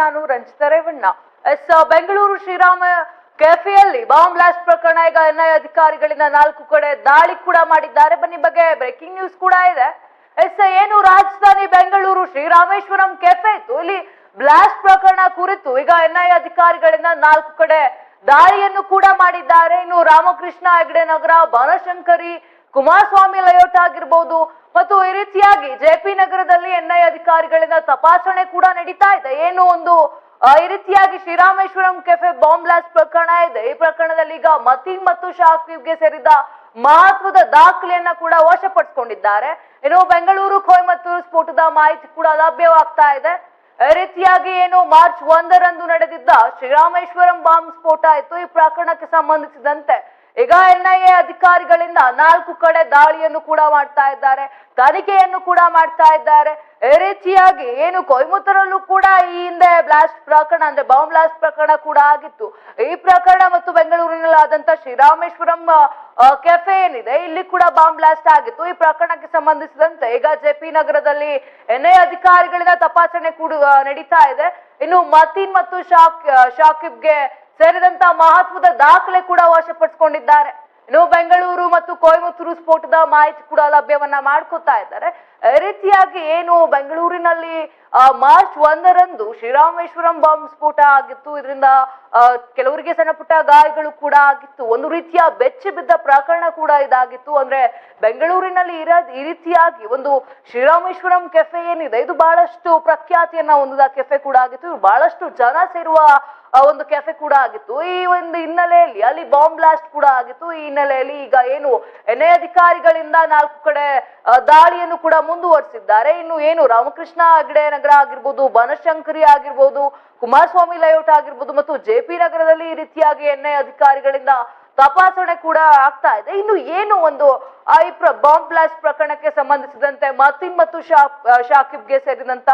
ನಾನು ರಂಜಿತಾ ರೇವಣ್ಣ. ಎಸ್ ಬೆಂಗಳೂರು ಶ್ರೀರಾಮ ಕೆಫೆಯಲ್ಲಿ bomb blast ಪ್ರಕರಣ. ಈಗ ಎನ್ಐ ಅಧಿಕಾರಿಗಳಿಂದ ನಾಲ್ಕು ಕಡೆ ದಾಳಿ ಕೂಡ ಮಾಡಿದ್ದಾರೆ. ಬನ್ನಿ, ಬಗ್ಗೆ ಬ್ರೇಕಿಂಗ್ ನ್ಯೂಸ್ ಕೂಡ ಇದೆ. ಎಸ್, ಏನು ರಾಜಧಾನಿ ಬೆಂಗಳೂರು ಶ್ರೀರಾಮೇಶ್ವರಂ ಕೆಫೆ ಇತ್ತು. ಇಲ್ಲಿ ಬ್ಲಾಸ್ಟ್ ಪ್ರಕರಣ ಕುರಿತು ಈಗ ಎನ್ಐ ಅಧಿಕಾರಿಗಳಿಂದ ನಾಲ್ಕು ಕಡೆ ದಾಳಿಯನ್ನು ಕೂಡ ಮಾಡಿದ್ದಾರೆ. ಇನ್ನು ರಾಮಕೃಷ್ಣ ಹೆಗಡೆ ನಗರ ಬನಶಂಕರಿ ಕುಮಾರಸ್ವಾಮಿ ಲೇಔಟ್ ಆಗಿರ್ಬೋದು. ಮತ್ತು ಈ ರೀತಿಯಾಗಿ ಜೆಪಿ ನಗರದಲ್ಲಿ ಎನ್ಐ ಅಧಿಕಾರಿಗಳಿಂದ ತಪಾಸಣೆ ಕೂಡ ನಡೀತಾ ಇದೆ. ಏನು ಒಂದು ಈ ರೀತಿಯಾಗಿ ಶ್ರೀರಾಮೇಶ್ವರಂ ಕೆಫೆ ಬಾಂಬ್ ಬ್ಲಾಸ್ಟ್ ಪ್ರಕರಣ ಇದೆ. ಈ ಪ್ರಕರಣದಲ್ಲಿ ಈಗ ಮತೀನ್ ಮತ್ತು ಶಾಕಿಬ್ಗೆ ಸೇರಿದ ಮಹತ್ವದ ದಾಖಲೆಯನ್ನ ಕೂಡ ವಶಪಡಿಸಿಕೊಂಡಿದ್ದಾರೆ. ಇನ್ನು ಬೆಂಗಳೂರು, ಕೊಯಮತ್ತೂರು ಸ್ಫೋಟದ ಮಾಹಿತಿ ಕೂಡ ಲಭ್ಯವಾಗ್ತಾ ಇದೆ. ರೀತಿಯಾಗಿ ಏನು ಮಾರ್ಚ್ ಒಂದರಂದು ನಡೆದಿದ್ದ ಶ್ರೀರಾಮೇಶ್ವರಂ ಬಾಂಬ್ ಸ್ಫೋಟ ಆಯಿತು ಈ ಪ್ರಕರಣಕ್ಕೆ ಸಂಬಂಧಿಸಿದಂತೆ ಈಗ ಎನ್ಐಎ ಅಧಿಕಾರಿಗಳಿಂದ ನಾಲ್ಕು ಕಡೆ ದಾಳಿಯನ್ನು ಕೂಡ ಮಾಡ್ತಾ ಇದ್ದಾರೆ, ತನಿಖೆಯನ್ನು ಕೂಡ ಮಾಡ್ತಾ ಇದ್ದಾರೆ. ಈ ರೀತಿಯಾಗಿ ಏನು ಕೊಯಮತ್ತೂರಲ್ಲೂ ಕೂಡ ಈ ಹಿಂದೆ ಬ್ಲಾಸ್ಟ್ ಪ್ರಕರಣ, ಅಂದ್ರೆ ಬಾಂಬ್ ಬ್ಲಾಸ್ಟ್ ಪ್ರಕರಣ ಕೂಡ ಆಗಿತ್ತು. ಈ ಪ್ರಕರಣ ಮತ್ತು ಬೆಂಗಳೂರಿನಲ್ಲಿ ಆದಂತ ಶ್ರೀರಾಮೇಶ್ವರಂ ಕೆಫೆ ಏನಿದೆ, ಇಲ್ಲಿ ಕೂಡ ಬಾಂಬ್ ಬ್ಲಾಸ್ಟ್ ಆಗಿತ್ತು. ಈ ಪ್ರಕರಣಕ್ಕೆ ಸಂಬಂಧಿಸಿದಂತೆ ಈಗ ಜೆಪಿ ನಗರದಲ್ಲಿ ಎನ್ಐ ಅಧಿಕಾರಿಗಳಿಂದ ತಪಾಸಣೆ ಕೂಡ ನಡೀತಾ ಇದೆ. ಇನ್ನು ಮತೀನ್ ಮತ್ತು ಶಾಕ್ ಶಾಕಿಬ್ಗೆ ಸೇರಿದಂತ ಮಹತ್ವದ ದಾಖಲೆ ಕೂಡ ವಶಪಡಿಸಿಕೊಂಡಿದ್ದಾರೆ. ಇನ್ನು ಬೆಂಗಳೂರು ಮತ್ತು ಕೊಯಮತ್ತೂರು ಸ್ಫೋಟದ ಮಾಹಿತಿ ಕೂಡ ಲಭ್ಯವನ್ನ ಮಾಡ್ಕೋತಾ ಇದ್ದಾರೆ. ರೀತಿಯಾಗಿ ಏನು ಬೆಂಗಳೂರಿನಲ್ಲಿ ಮಾರ್ಚ್ ಒಂದರಂದು ಶ್ರೀರಾಮೇಶ್ವರಂ ಬಾಂಬ್ ಸ್ಫೋಟ ಆಗಿತ್ತು. ಇದರಿಂದ ಕೆಲವರಿಗೆ ಸಣ್ಣ ಪುಟ್ಟ ಗಾಯಗಳು ಕೂಡ ಆಗಿತ್ತು. ಒಂದು ರೀತಿಯ ಬೆಚ್ಚಿ ಬಿದ್ದ ಪ್ರಕರಣ ಕೂಡ ಇದಾಗಿತ್ತು. ಅಂದ್ರೆ ಬೆಂಗಳೂರಿನಲ್ಲಿ ಇರ, ಈ ರೀತಿಯಾಗಿ ಒಂದು ಶ್ರೀರಾಮೇಶ್ವರಂ ಕೆಫೆ ಏನಿದೆ, ಇದು ಬಹಳಷ್ಟು ಪ್ರಖ್ಯಾತಿಯನ್ನ ಹೊಂದಿದ ಕೆಫೆ ಕೂಡ ಆಗಿತ್ತು. ಬಹಳಷ್ಟು ಜನ ಸೇರುವ ಒಂದು ಕೆಫೆ ಕೂಡ ಆಗಿತ್ತು. ಈ ಒಂದು ಹಿನ್ನೆಲೆಯಲ್ಲಿ, ಅಲ್ಲಿ ಬಾಂಬ್ ಬ್ಲಾಸ್ಟ್ ಕೂಡ ಆಗಿತ್ತು. ಈ ಹಿನ್ನೆಲೆಯಲ್ಲಿ ಈಗ ಏನು ಎನ್ಐ ಅಧಿಕಾರಿಗಳಿಂದ ನಾಲ್ಕು ಕಡೆ ದಾಳಿಯನ್ನು ಕೂಡ ಮುಂದುವರಿಸಿದ್ದಾರೆ. ಇನ್ನು ಏನು ರಾಮಕೃಷ್ಣ ಹೆಗಡೆ ನಗರ ಆಗಿರ್ಬೋದು, ಬನಶಂಕರಿ ಆಗಿರ್ಬೋದು, ಕುಮಾರಸ್ವಾಮಿ ಲೇಔಟ್ ಆಗಿರ್ಬೋದು ಮತ್ತು ಜೆ ಪಿ ನಗರದಲ್ಲಿ ಈ ರೀತಿಯಾಗಿ ಎನ್ಐ ಅಧಿಕಾರಿಗಳಿಂದ ತಪಾಸಣೆ ಕೂಡ ಆಗ್ತಾ ಇದೆ. ಇನ್ನು ಏನು ಒಂದು ಈ ಬಾಂಬ್ ಬ್ಲಾಸ್ಟ್ ಪ್ರಕರಣಕ್ಕೆ ಸಂಬಂಧಿಸಿದಂತೆ ಮತೀನ್ ಮತ್ತು ಶಾಕಿಬ್ಗೆ ಸೇರಿದಂತ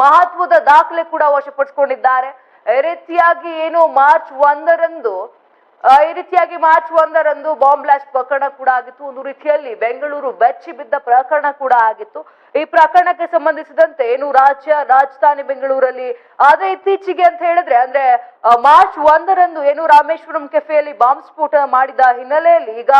ಮಹತ್ವದ ದಾಖಲೆ ಕೂಡ ವಶಪಡಿಸಿಕೊಂಡಿದ್ದಾರೆ. ರೀತಿಯಾಗಿ ಏನು ಮಾರ್ಚ್ ಒಂದರಂದು ಈ ರೀತಿಯಾಗಿ ಮಾರ್ಚ್ ಒಂದರಂದು ಬಾಂಬ್ ಬ್ಲಾಸ್ಟ್ ಪ್ರಕರಣ ಕೂಡ ಆಗಿತ್ತು. ಒಂದು ರೀತಿಯಲ್ಲಿ ಬೆಂಗಳೂರು ಬೆಚ್ಚಿ ಬಿದ್ದ ಪ್ರಕರಣ ಕೂಡ ಆಗಿತ್ತು. ಈ ಪ್ರಕರಣಕ್ಕೆ ಸಂಬಂಧಿಸಿದಂತೆ ಏನು ರಾಜ್ಯ, ರಾಜಧಾನಿ ಬೆಂಗಳೂರಲ್ಲಿ ಆದ್ರೆ ಇತ್ತೀಚೆಗೆ ಅಂತ ಹೇಳಿದ್ರೆ, ಅಂದ್ರೆ ಮಾರ್ಚ್ ಒಂದರಂದು ಏನು ರಾಮೇಶ್ವರಂ ಕೆಫೆಯಲ್ಲಿ ಬಾಂಬ್ ಸ್ಫೋಟ ಮಾಡಿದ ಹಿನ್ನೆಲೆಯಲ್ಲಿ ಈಗ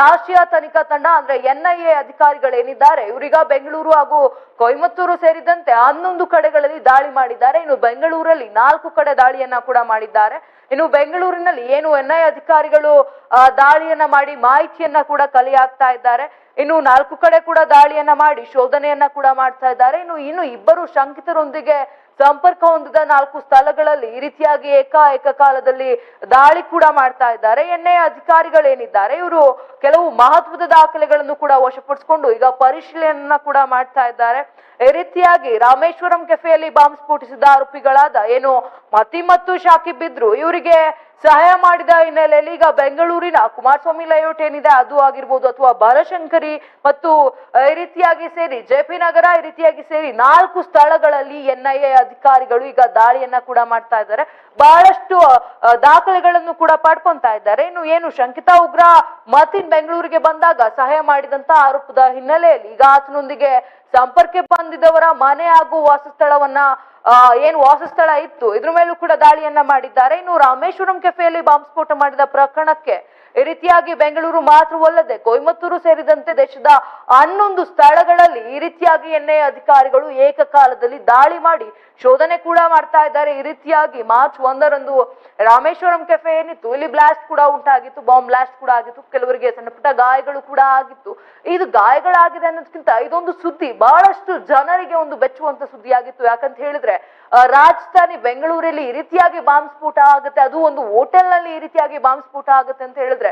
ರಾಷ್ಟ್ರೀಯ ತನಿಖಾ ತಂಡ, ಅಂದ್ರೆ ಎನ್ಐಎ ಅಧಿಕಾರಿಗಳೇನಿದ್ದಾರೆ, ಇವರೀಗ ಬೆಂಗಳೂರು ಹಾಗೂ ಕೊಯಮತ್ತೂರು ಸೇರಿದಂತೆ ಹನ್ನೊಂದು ಕಡೆಗಳಲ್ಲಿ ದಾಳಿ ಮಾಡಿದ್ದಾರೆ. ಇನ್ನು ಬೆಂಗಳೂರಲ್ಲಿ ನಾಲ್ಕು ಕಡೆ ದಾಳಿಯನ್ನ ಕೂಡ ಮಾಡಿದ್ದಾರೆ. ಇನ್ನು ಬೆಂಗಳೂರಿನಲ್ಲಿ ಏನು ಎನ್ ಐ ಅಧಿಕಾರಿಗಳು ದಾಳಿಯನ್ನ ಮಾಡಿ ಮಾಹಿತಿಯನ್ನ ಕೂಡ ಕಲೆ ಇದ್ದಾರೆ. ಇನ್ನು ನಾಲ್ಕು ಕಡೆ ಕೂಡ ದಾಳಿಯನ್ನ ಮಾಡಿ ಶೋಧನೆಯನ್ನ ಕೂಡ ಮಾಡ್ತಾ ಇದ್ದಾರೆ. ಇನ್ನು ಇನ್ನು ಇಬ್ಬರು ಶಂಕಿತರೊಂದಿಗೆ ಸಂಪರ್ಕ ಹೊಂದಿದ ನಾಲ್ಕು ಸ್ಥಳಗಳಲ್ಲಿ ಈ ರೀತಿಯಾಗಿ ಏಕಾಏಕ ಕಾಲದಲ್ಲಿ ದಾಳಿ ಕೂಡ ಮಾಡ್ತಾ ಇದ್ದಾರೆ. ಎನ್ಐ ಅಧಿಕಾರಿಗಳೇನಿದ್ದಾರೆ, ಇವರು ಕೆಲವು ಮಹತ್ವದ ದಾಖಲೆಗಳನ್ನು ಕೂಡ ವಶಪಡಿಸಿಕೊಂಡು ಈಗ ಪರಿಶೀಲನೆಯನ್ನ ಕೂಡ ಮಾಡ್ತಾ ಇದ್ದಾರೆ. ಈ ರೀತಿಯಾಗಿ ರಾಮೇಶ್ವರಂ ಕೆಫೆಯಲ್ಲಿ ಬಾಂಬ್ ಸ್ಫೋಟಿಸಿದ ಆರೋಪಿಗಳಾದ ಏನು ಮತಿ ಮತ್ತು ಶಾಕಿಬ್ ಇದ್ರು, ಇವರಿಗೆ ಸಹಾಯ ಮಾಡಿದ ಹಿನ್ನೆಲೆಯಲ್ಲಿ ಈಗ ಬೆಂಗಳೂರಿನ ಕುಮಾರಸ್ವಾಮಿ ಲೇಔಟ್ ಏನಿದೆ, ಅದು ಆಗಿರ್ಬೋದು ಅಥವಾ ಬಾಲಶಂಕರಿ ಮತ್ತು ಈ ರೀತಿಯಾಗಿ ಸೇರಿ, ಜೆ ಪಿ ನಗರ ಈ ರೀತಿಯಾಗಿ ಸೇರಿ ನಾಲ್ಕು ಸ್ಥಳಗಳಲ್ಲಿ ಎನ್ಐಎ ಅಧಿಕಾರಿಗಳು ಈಗ ದಾಳಿಯನ್ನ ಕೂಡ ಮಾಡ್ತಾ ಇದ್ದಾರೆ. ಬಹಳಷ್ಟು ದಾಖಲೆಗಳನ್ನು ಕೂಡ ಪಡ್ಕೊಂತಾ ಇದ್ದಾರೆ. ಇನ್ನು ಏನು, ಶಂಕಿತ ಉಗ್ರ ಮತಿನ್ ಬೆಂಗಳೂರಿಗೆ ಬಂದಾಗ ಸಹಾಯ ಮಾಡಿದಂತ ಆರೋಪದ ಹಿನ್ನೆಲೆಯಲ್ಲಿ ಈಗ ಆತನೊಂದಿಗೆ ಸಂಪರ್ಕ ಬಂದಿದ್ದವರ ಮನೆ ಹಾಗೂ ವಾಸಸ್ಥಳವನ್ನ ಏನು ವಾಸಸ್ಥಳ ಇತ್ತು. ಇದ್ರ ಮೇಲೂ ಕೂಡ ದಾಳಿಯನ್ನ ಮಾಡಿದ್ದಾರೆ. ಇನ್ನು ರಾಮೇಶ್ವರಂ ಕೆಫೆಯಲ್ಲಿ ಬಾಂಬ್ ಸ್ಫೋಟ ಮಾಡಿದ ಪ್ರಕರಣಕ್ಕೆ ಈ ರೀತಿಯಾಗಿ ಬೆಂಗಳೂರು ಮಾತ್ರವಲ್ಲದೆ ಕೊಯಮತ್ತೂರು ಸೇರಿದಂತೆ ದೇಶದ ಹನ್ನೊಂದು ಸ್ಥಳಗಳಲ್ಲಿ ಈ ರೀತಿಯಾಗಿ ಎನ್ಐ ಅಧಿಕಾರಿಗಳು ಏಕಕಾಲದಲ್ಲಿ ದಾಳಿ ಮಾಡಿ ಶೋಧನೆ ಕೂಡ ಮಾಡ್ತಾ ಇದ್ದಾರೆ. ಈ ರೀತಿಯಾಗಿ ಮಾರ್ಚ್ ಒಂದರಂದು ರಾಮೇಶ್ವರಂ ಕೆಫೆ ಏನಿತ್ತು, ಇಲ್ಲಿ ಬ್ಲಾಸ್ಟ್ ಕೂಡ ಉಂಟಾಗಿತ್ತು, ಬಾಂಬ್ ಬ್ಲಾಸ್ಟ್ ಕೂಡ ಆಗಿತ್ತು, ಕೆಲವರಿಗೆ ಸಣ್ಣ ಪುಟ್ಟ ಗಾಯಗಳು ಕೂಡ ಆಗಿತ್ತು. ಇದು ಗಾಯಗಳಾಗಿದೆ ಅನ್ನೋದಕ್ಕಿಂತ ಇದೊಂದು ಸುದ್ದಿ ಬಹಳಷ್ಟು ಜನರಿಗೆ ಒಂದು ಬೆಚ್ಚುವಂತ ಸುದ್ದಿ ಆಗಿತ್ತು ಯಾಕಂತ ಹೇಳಿದ್ರೆ ರಾಜಧಾನಿ ಬೆಂಗಳೂರಲ್ಲಿ ಈ ರೀತಿಯಾಗಿ ಬಾಂಬ್ ಸ್ಫೋಟ ಆಗುತ್ತೆ. ಅದು ಒಂದು ಹೋಟೆಲ್ನಲ್ಲಿ ಈ ರೀತಿಯಾಗಿ ಬಾಂಬ್ ಸ್ಫೋಟ ಆಗುತ್ತೆ ಅಂತ ಹೇಳಿದ್ರೆ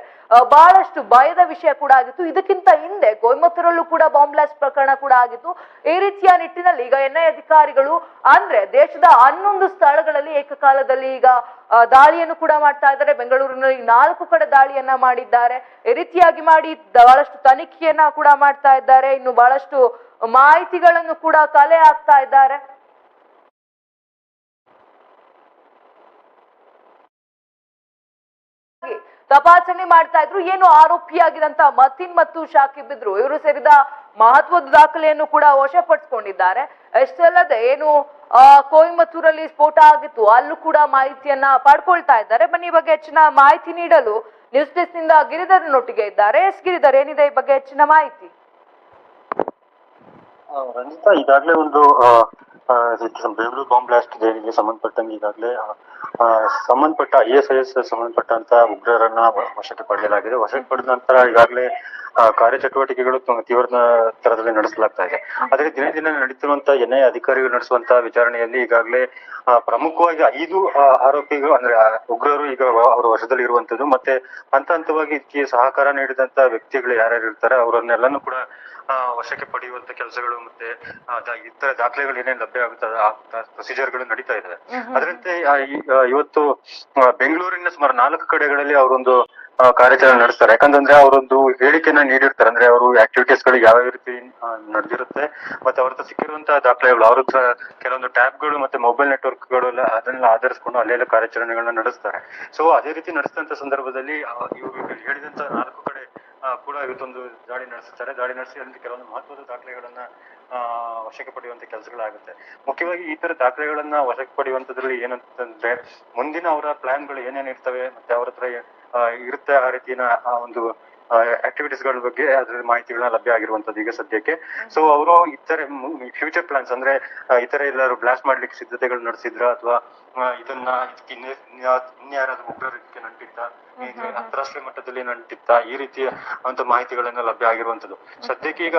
ಬಹಳಷ್ಟು ಭಯದ ವಿಷಯ ಕೂಡ ಆಗಿತ್ತು. ಇದಕ್ಕಿಂತ ಹಿಂದೆ ಕೊಯಮತ್ತೂರಲ್ಲೂ ಕೂಡ ಬಾಂಬ್ ಬ್ಲಾಸ್ಟ್ ಪ್ರಕರಣ ಕೂಡ ಆಗಿತ್ತು. ಈ ರೀತಿಯ ನಿಟ್ಟಿನಲ್ಲಿ ಈಗ ಎನ್ಐ ಅಧಿಕಾರಿಗಳು, ಅಂದ್ರೆ ದೇಶದ ಹನ್ನೊಂದು ಸ್ಥಳಗಳಲ್ಲಿ ಏಕಕಾಲದಲ್ಲಿ ಈಗ ದಾಳಿಯನ್ನು ಕೂಡ ಮಾಡ್ತಾ ಇದ್ದಾರೆ. ಬೆಂಗಳೂರಿನಲ್ಲಿ ನಾಲ್ಕು ಕಡೆ ದಾಳಿಯನ್ನ ಮಾಡಿದ್ದಾರೆ. ಈ ರೀತಿಯಾಗಿ ಮಾಡಿ ಬಹಳಷ್ಟು ತನಿಖೆಯನ್ನ ಕೂಡ ಮಾಡ್ತಾ ಇದ್ದಾರೆ. ಇನ್ನು ಬಹಳಷ್ಟು ಮಾಹಿತಿಗಳನ್ನು ಕೂಡ ಕಲೆ ಹಾಕ್ತಾ ಇದ್ದಾರೆ ಹಾಗೆ ತಪಾಸಣೆ ಮಾಡ್ತಾ ಇದ್ರು. ಏನು ಆರೋಪಿಯಾಗಿದಂತ ಮತೀನ್ ಮತ್ತು ಶಾಕಿಬ್ ಇದ್ರು. ಇವರು ಸೇರಿದ ಮಹತ್ವದ ದಾಖಲೆಯನ್ನು ಕೂಡ ವಶಪಡಿಸಿಕೊಂಡಿದ್ದಾರೆ. ಅಷ್ಟಲ್ಲದೆ ಏನು ಆ, ಕೊಯಮತ್ತೂರಲ್ಲಿ ಸ್ಫೋಟ ಆಗಿತ್ತು. ಅಲ್ಲೂ ಕೂಡ ಮಾಹಿತಿಯನ್ನ ಪಡ್ಕೊಳ್ತಾ ಇದ್ದಾರೆ. ಬನ್ನಿ ಈ ಬಗ್ಗೆ ಹೆಚ್ಚಿನ ಮಾಹಿತಿ ನೀಡಲು ನ್ಯೂಸ್ ಡೆಸ್ಕ್ನಿಂದ ಗಿರಿಧರನೊಟ್ಟಿಗೆ ಇದ್ದಾರೆ. ಎಸ್ ಗಿರಿಧರ್ ಏನಿದೆ ಈ ಬಗ್ಗೆ ಹೆಚ್ಚಿನ ಮಾಹಿತಿ? ಈಗಾಗಲೇ ಒಂದು ಬೆಂಗಳೂರು ಬಾಂಬ್ ಬ್ಲಾಸ್ಟ್ ದೇಣಿಗೆ ಸಂಬಂಧಪಟ್ಟಂಗೆ ಈಗಾಗಲೇ ಸಂಬಂಧಪಟ್ಟ ಐ ಎಸ್ ಐ ಎಸ್ ಸಂಬಂಧಪಟ್ಟಂತ ಉಗ್ರರನ್ನ ವಶಕ್ಕೆ ಪಡೆಯಲಾಗಿದೆ. ವಶಕ್ಕೆ ಪಡೆದ ನಂತರ ಈಗಾಗಲೇ ಕಾರ್ಯಚಟುವಟಿಕೆಗಳು ತೀವ್ರ ತರದಲ್ಲಿ ನಡೆಸಲಾಗ್ತಾ ಇದೆ. ಆದ್ರೆ ದಿನೇ ದಿನ ನಡೀತಿರುವಂತ ಎನ್ ಐ ಅಧಿಕಾರಿಗಳು ನಡೆಸುವಂತ ವಿಚಾರಣೆಯಲ್ಲಿ ಈಗಾಗಲೇ ಪ್ರಮುಖವಾಗಿ ಐದು ಆರೋಪಿಗಳು, ಅಂದ್ರೆ ಉಗ್ರರು ಈಗ ಅವರ ವಶದಲ್ಲಿ ಇರುವಂತದ್ದು ಮತ್ತೆ ಹಂತ ಹಂತವಾಗಿ ಇದಕ್ಕೆ ಸಹಕಾರ ನೀಡಿದಂತ ವ್ಯಕ್ತಿಗಳು ಯಾರ್ಯಾರು ಇರ್ತಾರೆ, ಅವರನ್ನೆಲ್ಲನೂ ಕೂಡ ವಶಕ್ಕೆ ಪಡೆಯುವಂತ ಕೆಲಸಗಳು ಮತ್ತೆ ಇತರ ದಾಖಲೆಗಳು ಏನೇನು ಲಭ್ಯ ಆಗುತ್ತದೆ ಆ ಪ್ರೊಸೀಜರ್ಗಳು ನಡೀತಾ ಇದಾವೆ. ಅದರಂತೆ ಇವತ್ತು ಬೆಂಗಳೂರಿನ ಸುಮಾರು ನಾಲ್ಕು ಕಡೆಗಳಲ್ಲಿ ಅವರೊಂದು ಕಾರ್ಯಾಚರಣೆ ನಡೆಸ್ತಾರೆ. ಯಾಕಂತಂದ್ರೆ ಅವರೊಂದು ಹೇಳಿಕೆಯನ್ನ ನೀಡಿರ್ತಾರೆ. ಅಂದ್ರೆ ಅವರು ಆಕ್ಟಿವಿಟೀಸ್ಗಳು ಯಾವ ರೀತಿ ನಡೆದಿರುತ್ತೆ ಮತ್ತೆ ಅವ್ರ ಹತ್ರ ಸಿಕ್ಕಿರುವಂತಹ ದಾಖಲೆಗಳು ಅವ್ರ ಕೆಲವೊಂದು ಕೆಲವೊಂದು ಟ್ಯಾಬ್ಗಳು ಮತ್ತೆ ಮೊಬೈಲ್ ನೆಟ್ವರ್ಕ್ಗಳು ಎಲ್ಲ ಅದನ್ನೆಲ್ಲ ಆಧರಿಸಿಕೊಂಡು ಅಲ್ಲೆಲ್ಲ ಕಾರ್ಯಾಚರಣೆಗಳನ್ನ ನಡೆಸ್ತಾರೆ. ಸೊ ಅದೇ ರೀತಿ ನಡೆಸಿದಂತ ಸಂದರ್ಭದಲ್ಲಿ ಇವರು ಹೇಳಿದಂತ ನಾಲ್ಕು ಕಡೆ ಇವತ್ತೊಂದು ದಾಳಿ ನಡೆಸುತ್ತಾರೆ. ದಾಳಿ ನಡೆಸಿ ಅಲ್ಲಿ ಕೆಲವೊಂದು ಮಹತ್ವದ ದಾಖಲೆಗಳನ್ನ ವಶಕ್ಕೆ ಪಡೆಯುವಂತ ಕೆಲಸಗಳಾಗುತ್ತೆ. ಮುಖ್ಯವಾಗಿ ಈ ತರ ದಾಖಲೆಗಳನ್ನ ವಶಕ್ಕೆ ಪಡೆಯುವಂತದ್ರಲ್ಲಿ ಏನಂತಂದ್ರೆ, ಮುಂದಿನ ಅವರ ಪ್ಲಾನ್ಗಳು ಏನೇನ್ ಇರ್ತವೆ ಮತ್ತೆ ಅವ್ರ ಹತ್ರ ಇರುತ್ತೆ ಆ ರೀತಿನ ಆ ಒಂದು ಆಕ್ಟಿವಿಟೀಸ್ಗಳ ಬಗ್ಗೆ ಅದ್ರ ಮಾಹಿತಿಗಳನ್ನ ಲಭ್ಯ ಆಗಿರುವಂತದ್ದು ಈಗ ಸದ್ಯಕ್ಕೆ. ಸೊ ಅವರು ಇತರ ಫ್ಯೂಚರ್ ಪ್ಲಾನ್ಸ್ ಅಂದ್ರೆ ಇತರ ಎಲ್ಲರೂ ಬ್ಲಾಸ್ಟ್ ಮಾಡ್ಲಿಕ್ಕೆ ಸಿದ್ಧತೆಗಳು ನಡೆಸಿದ್ರ ಅಥವಾ ಇದನ್ನ ಇದಕ್ಕೆ ಇನ್ಯಾರಾದ್ರೂ ಉಗ್ರರು ಇದಕ್ಕೆ ನಂಟಿತ್ತ ಅಂತಾರಾಷ್ಟ್ರೀಯ ಮಟ್ಟದಲ್ಲಿ ನಂಟಿತ್ತ ಈ ರೀತಿಯ ಅಂತ ಮಾಹಿತಿಗಳನ್ನ ಲಭ್ಯ ಆಗಿರುವಂತದ್ದು ಸದ್ಯಕ್ಕೆ ಈಗ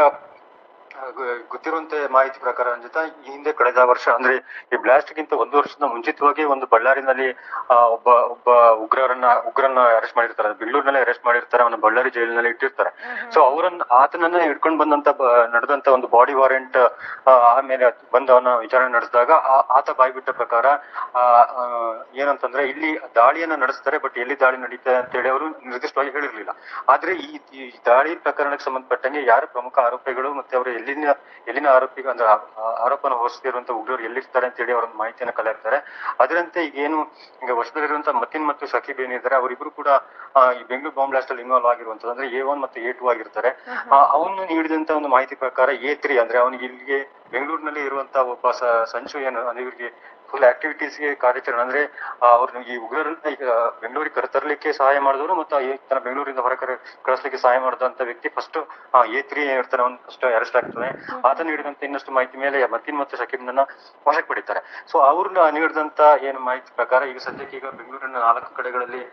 ಗೊತ್ತಿರುವಂತೆ ಮಾಹಿತಿ ಪ್ರಕಾರ ಅಂಜಿತಾ ಈ ಹಿಂದೆ ಕಳೆದ ವರ್ಷ ಅಂದ್ರೆ ಈ ಬ್ಲಾಸ್ಟ್ ಗಿಂತ ಒಂದು ವರ್ಷದ ಮುಂಚಿತವಾಗಿ ಒಂದು ಬಳ್ಳಾರಿನಲ್ಲಿ ಒಬ್ಬ ಒಬ್ಬ ಉಗ್ರರನ್ನ ಉಗ್ರನ್ನ ಅರೆಸ್ಟ್ ಮಾಡಿರ್ತಾರೆ. ಬೆಂಗಳೂರಿನಲ್ಲಿ ಅರೆಸ್ಟ್ ಮಾಡಿರ್ತಾರೆ ಅವನ ಬಳ್ಳಾರಿ ಜೈಲಿನಲ್ಲಿ ಇಟ್ಟಿರ್ತಾರೆ. ಸೊ ಅವರನ್ನ ಆತನನ್ನ ಹಿಡ್ಕೊಂಡು ಬಂದಂತ ನಡೆದಂತ ಒಂದು ಬಾಡಿ ವಾರೆಂಟ್ ಆಮೇಲೆ ಬಂದು ಅವನ ವಿಚಾರಣೆ ನಡೆಸಿದಾಗ ಆ- ಆತ ಬಾಯ್ಬಿಟ್ಟ ಪ್ರಕಾರ ಏನಂತಂದ್ರೆ ಇಲ್ಲಿ ದಾಳಿಯನ್ನ ನಡೆಸ್ತಾರೆ ಬಟ್ ಎಲ್ಲಿ ದಾಳಿ ನಡೀತದೆ ಅಂತ ಹೇಳಿ ಅವರು ನಿರ್ದಿಷ್ಟವಾಗಿ ಹೇಳಿರ್ಲಿಲ್ಲ. ಆದ್ರೆ ಈ ದಾಳಿ ಪ್ರಕರಣಕ್ಕೆ ಸಂಬಂಧಪಟ್ಟಂಗೆ ಯಾರು ಪ್ರಮುಖ ಆರೋಪಿಗಳು ಮತ್ತೆ ಅವರು ಎಲ್ಲಿನ ಎಲ್ಲಿನ ಆರೋಪಿ ಅಂದ್ರೆ ಆರೋಪನ ಹೊರಿಸ್ತಿರುವಂತ ಉಗ್ರರು ಎಲ್ಲಿರ್ತಾರೆ ಅಂತ ಹೇಳಿ ಅವರ ಮಾಹಿತಿಯನ್ನು ಕಲೆ ಹಾಕ್ತಾರೆ ಅದರಂತೆ ಈಗ ಏನು ಈಗ ವರ್ಷದಲ್ಲಿರುವಂತ ಮತಿನ್ ಮತ್ತು ಸಕೀಬ್ ಏನಿದ್ದಾರೆ ಅವರಿಬ್ರು ಕೂಡ ಈ ಬೆಂಗಳೂರು ಬಾಂಬ್ ಬ್ಲಾಸ್ಟ್ ಅಲ್ಲಿ ಇನ್ವಾಲ್ವ್ ಆಗಿರುವಂತದ್ದು ಅಂದ್ರೆ ಎ ಒನ್ ಮತ್ತು ಎ ಟು ಆಗಿರ್ತಾರೆ. ಅವನು ನೀಡಿದಂತ ಒಂದು ಮಾಹಿತಿ ಪ್ರಕಾರ ಎ ತ್ರೀ ಅಂದ್ರೆ ಅವನಿಗೆ ಇಲ್ಲಿಗೆ ಬೆಂಗಳೂರಿನಲ್ಲಿ ಇರುವಂತ ಒಬ್ಬ ಸಂಚು ಏನು ಅಂದ್ರೆ ಇವರಿಗೆ ಫುಲ್ ಆಕ್ಟಿವಿಟೀಸ್ಗೆ ಕಾರ್ಯಾಚರಣೆ. ಅಂದ್ರೆ ಅವ್ರು ಈ ಉಗ್ರರನ್ನ ಈಗ ಬೆಂಗಳೂರಿಗೆ ಕರೆತರಲಿಕ್ಕೆ ಸಹಾಯ ಮಾಡಿದವರು ಮತ್ತು ಈ ತರ ಬೆಂಗಳೂರಿಂದ ಹೊರ ಕರೆ ಕಳಿಸ್ಲಿಕ್ಕೆ ಸಹಾಯ ಮಾಡಿದಂತ ವ್ಯಕ್ತಿ ಫಸ್ಟ್ ಎ ತ್ರೀ ಇರ್ತಾನೆ ಒಂದು ಫಸ್ಟ್ ಅರೆಸ್ಟ್ ಆಗ್ತದೆ. ಆತ ನೀಡಿದಂತ ಇನ್ನಷ್ಟು ಮಾಹಿತಿ ಮೇಲೆ ಮತ್ತಿನ್ ಮತ್ತು ಶಕೀಬ್ನನ್ನ ವಶಕ್ಕೆ ಪಡಿತಾರೆ. ಸೊ ಅವ್ರನ್ನ ನೀಡಿದಂತ ಏನು ಮಾಹಿತಿ ಪ್ರಕಾರ ಈಗ ಸದ್ಯಕ್ಕೆ ಈಗ ಬೆಂಗಳೂರಿನ ನಾಲ್ಕು ಕಡೆಗಳಲ್ಲಿ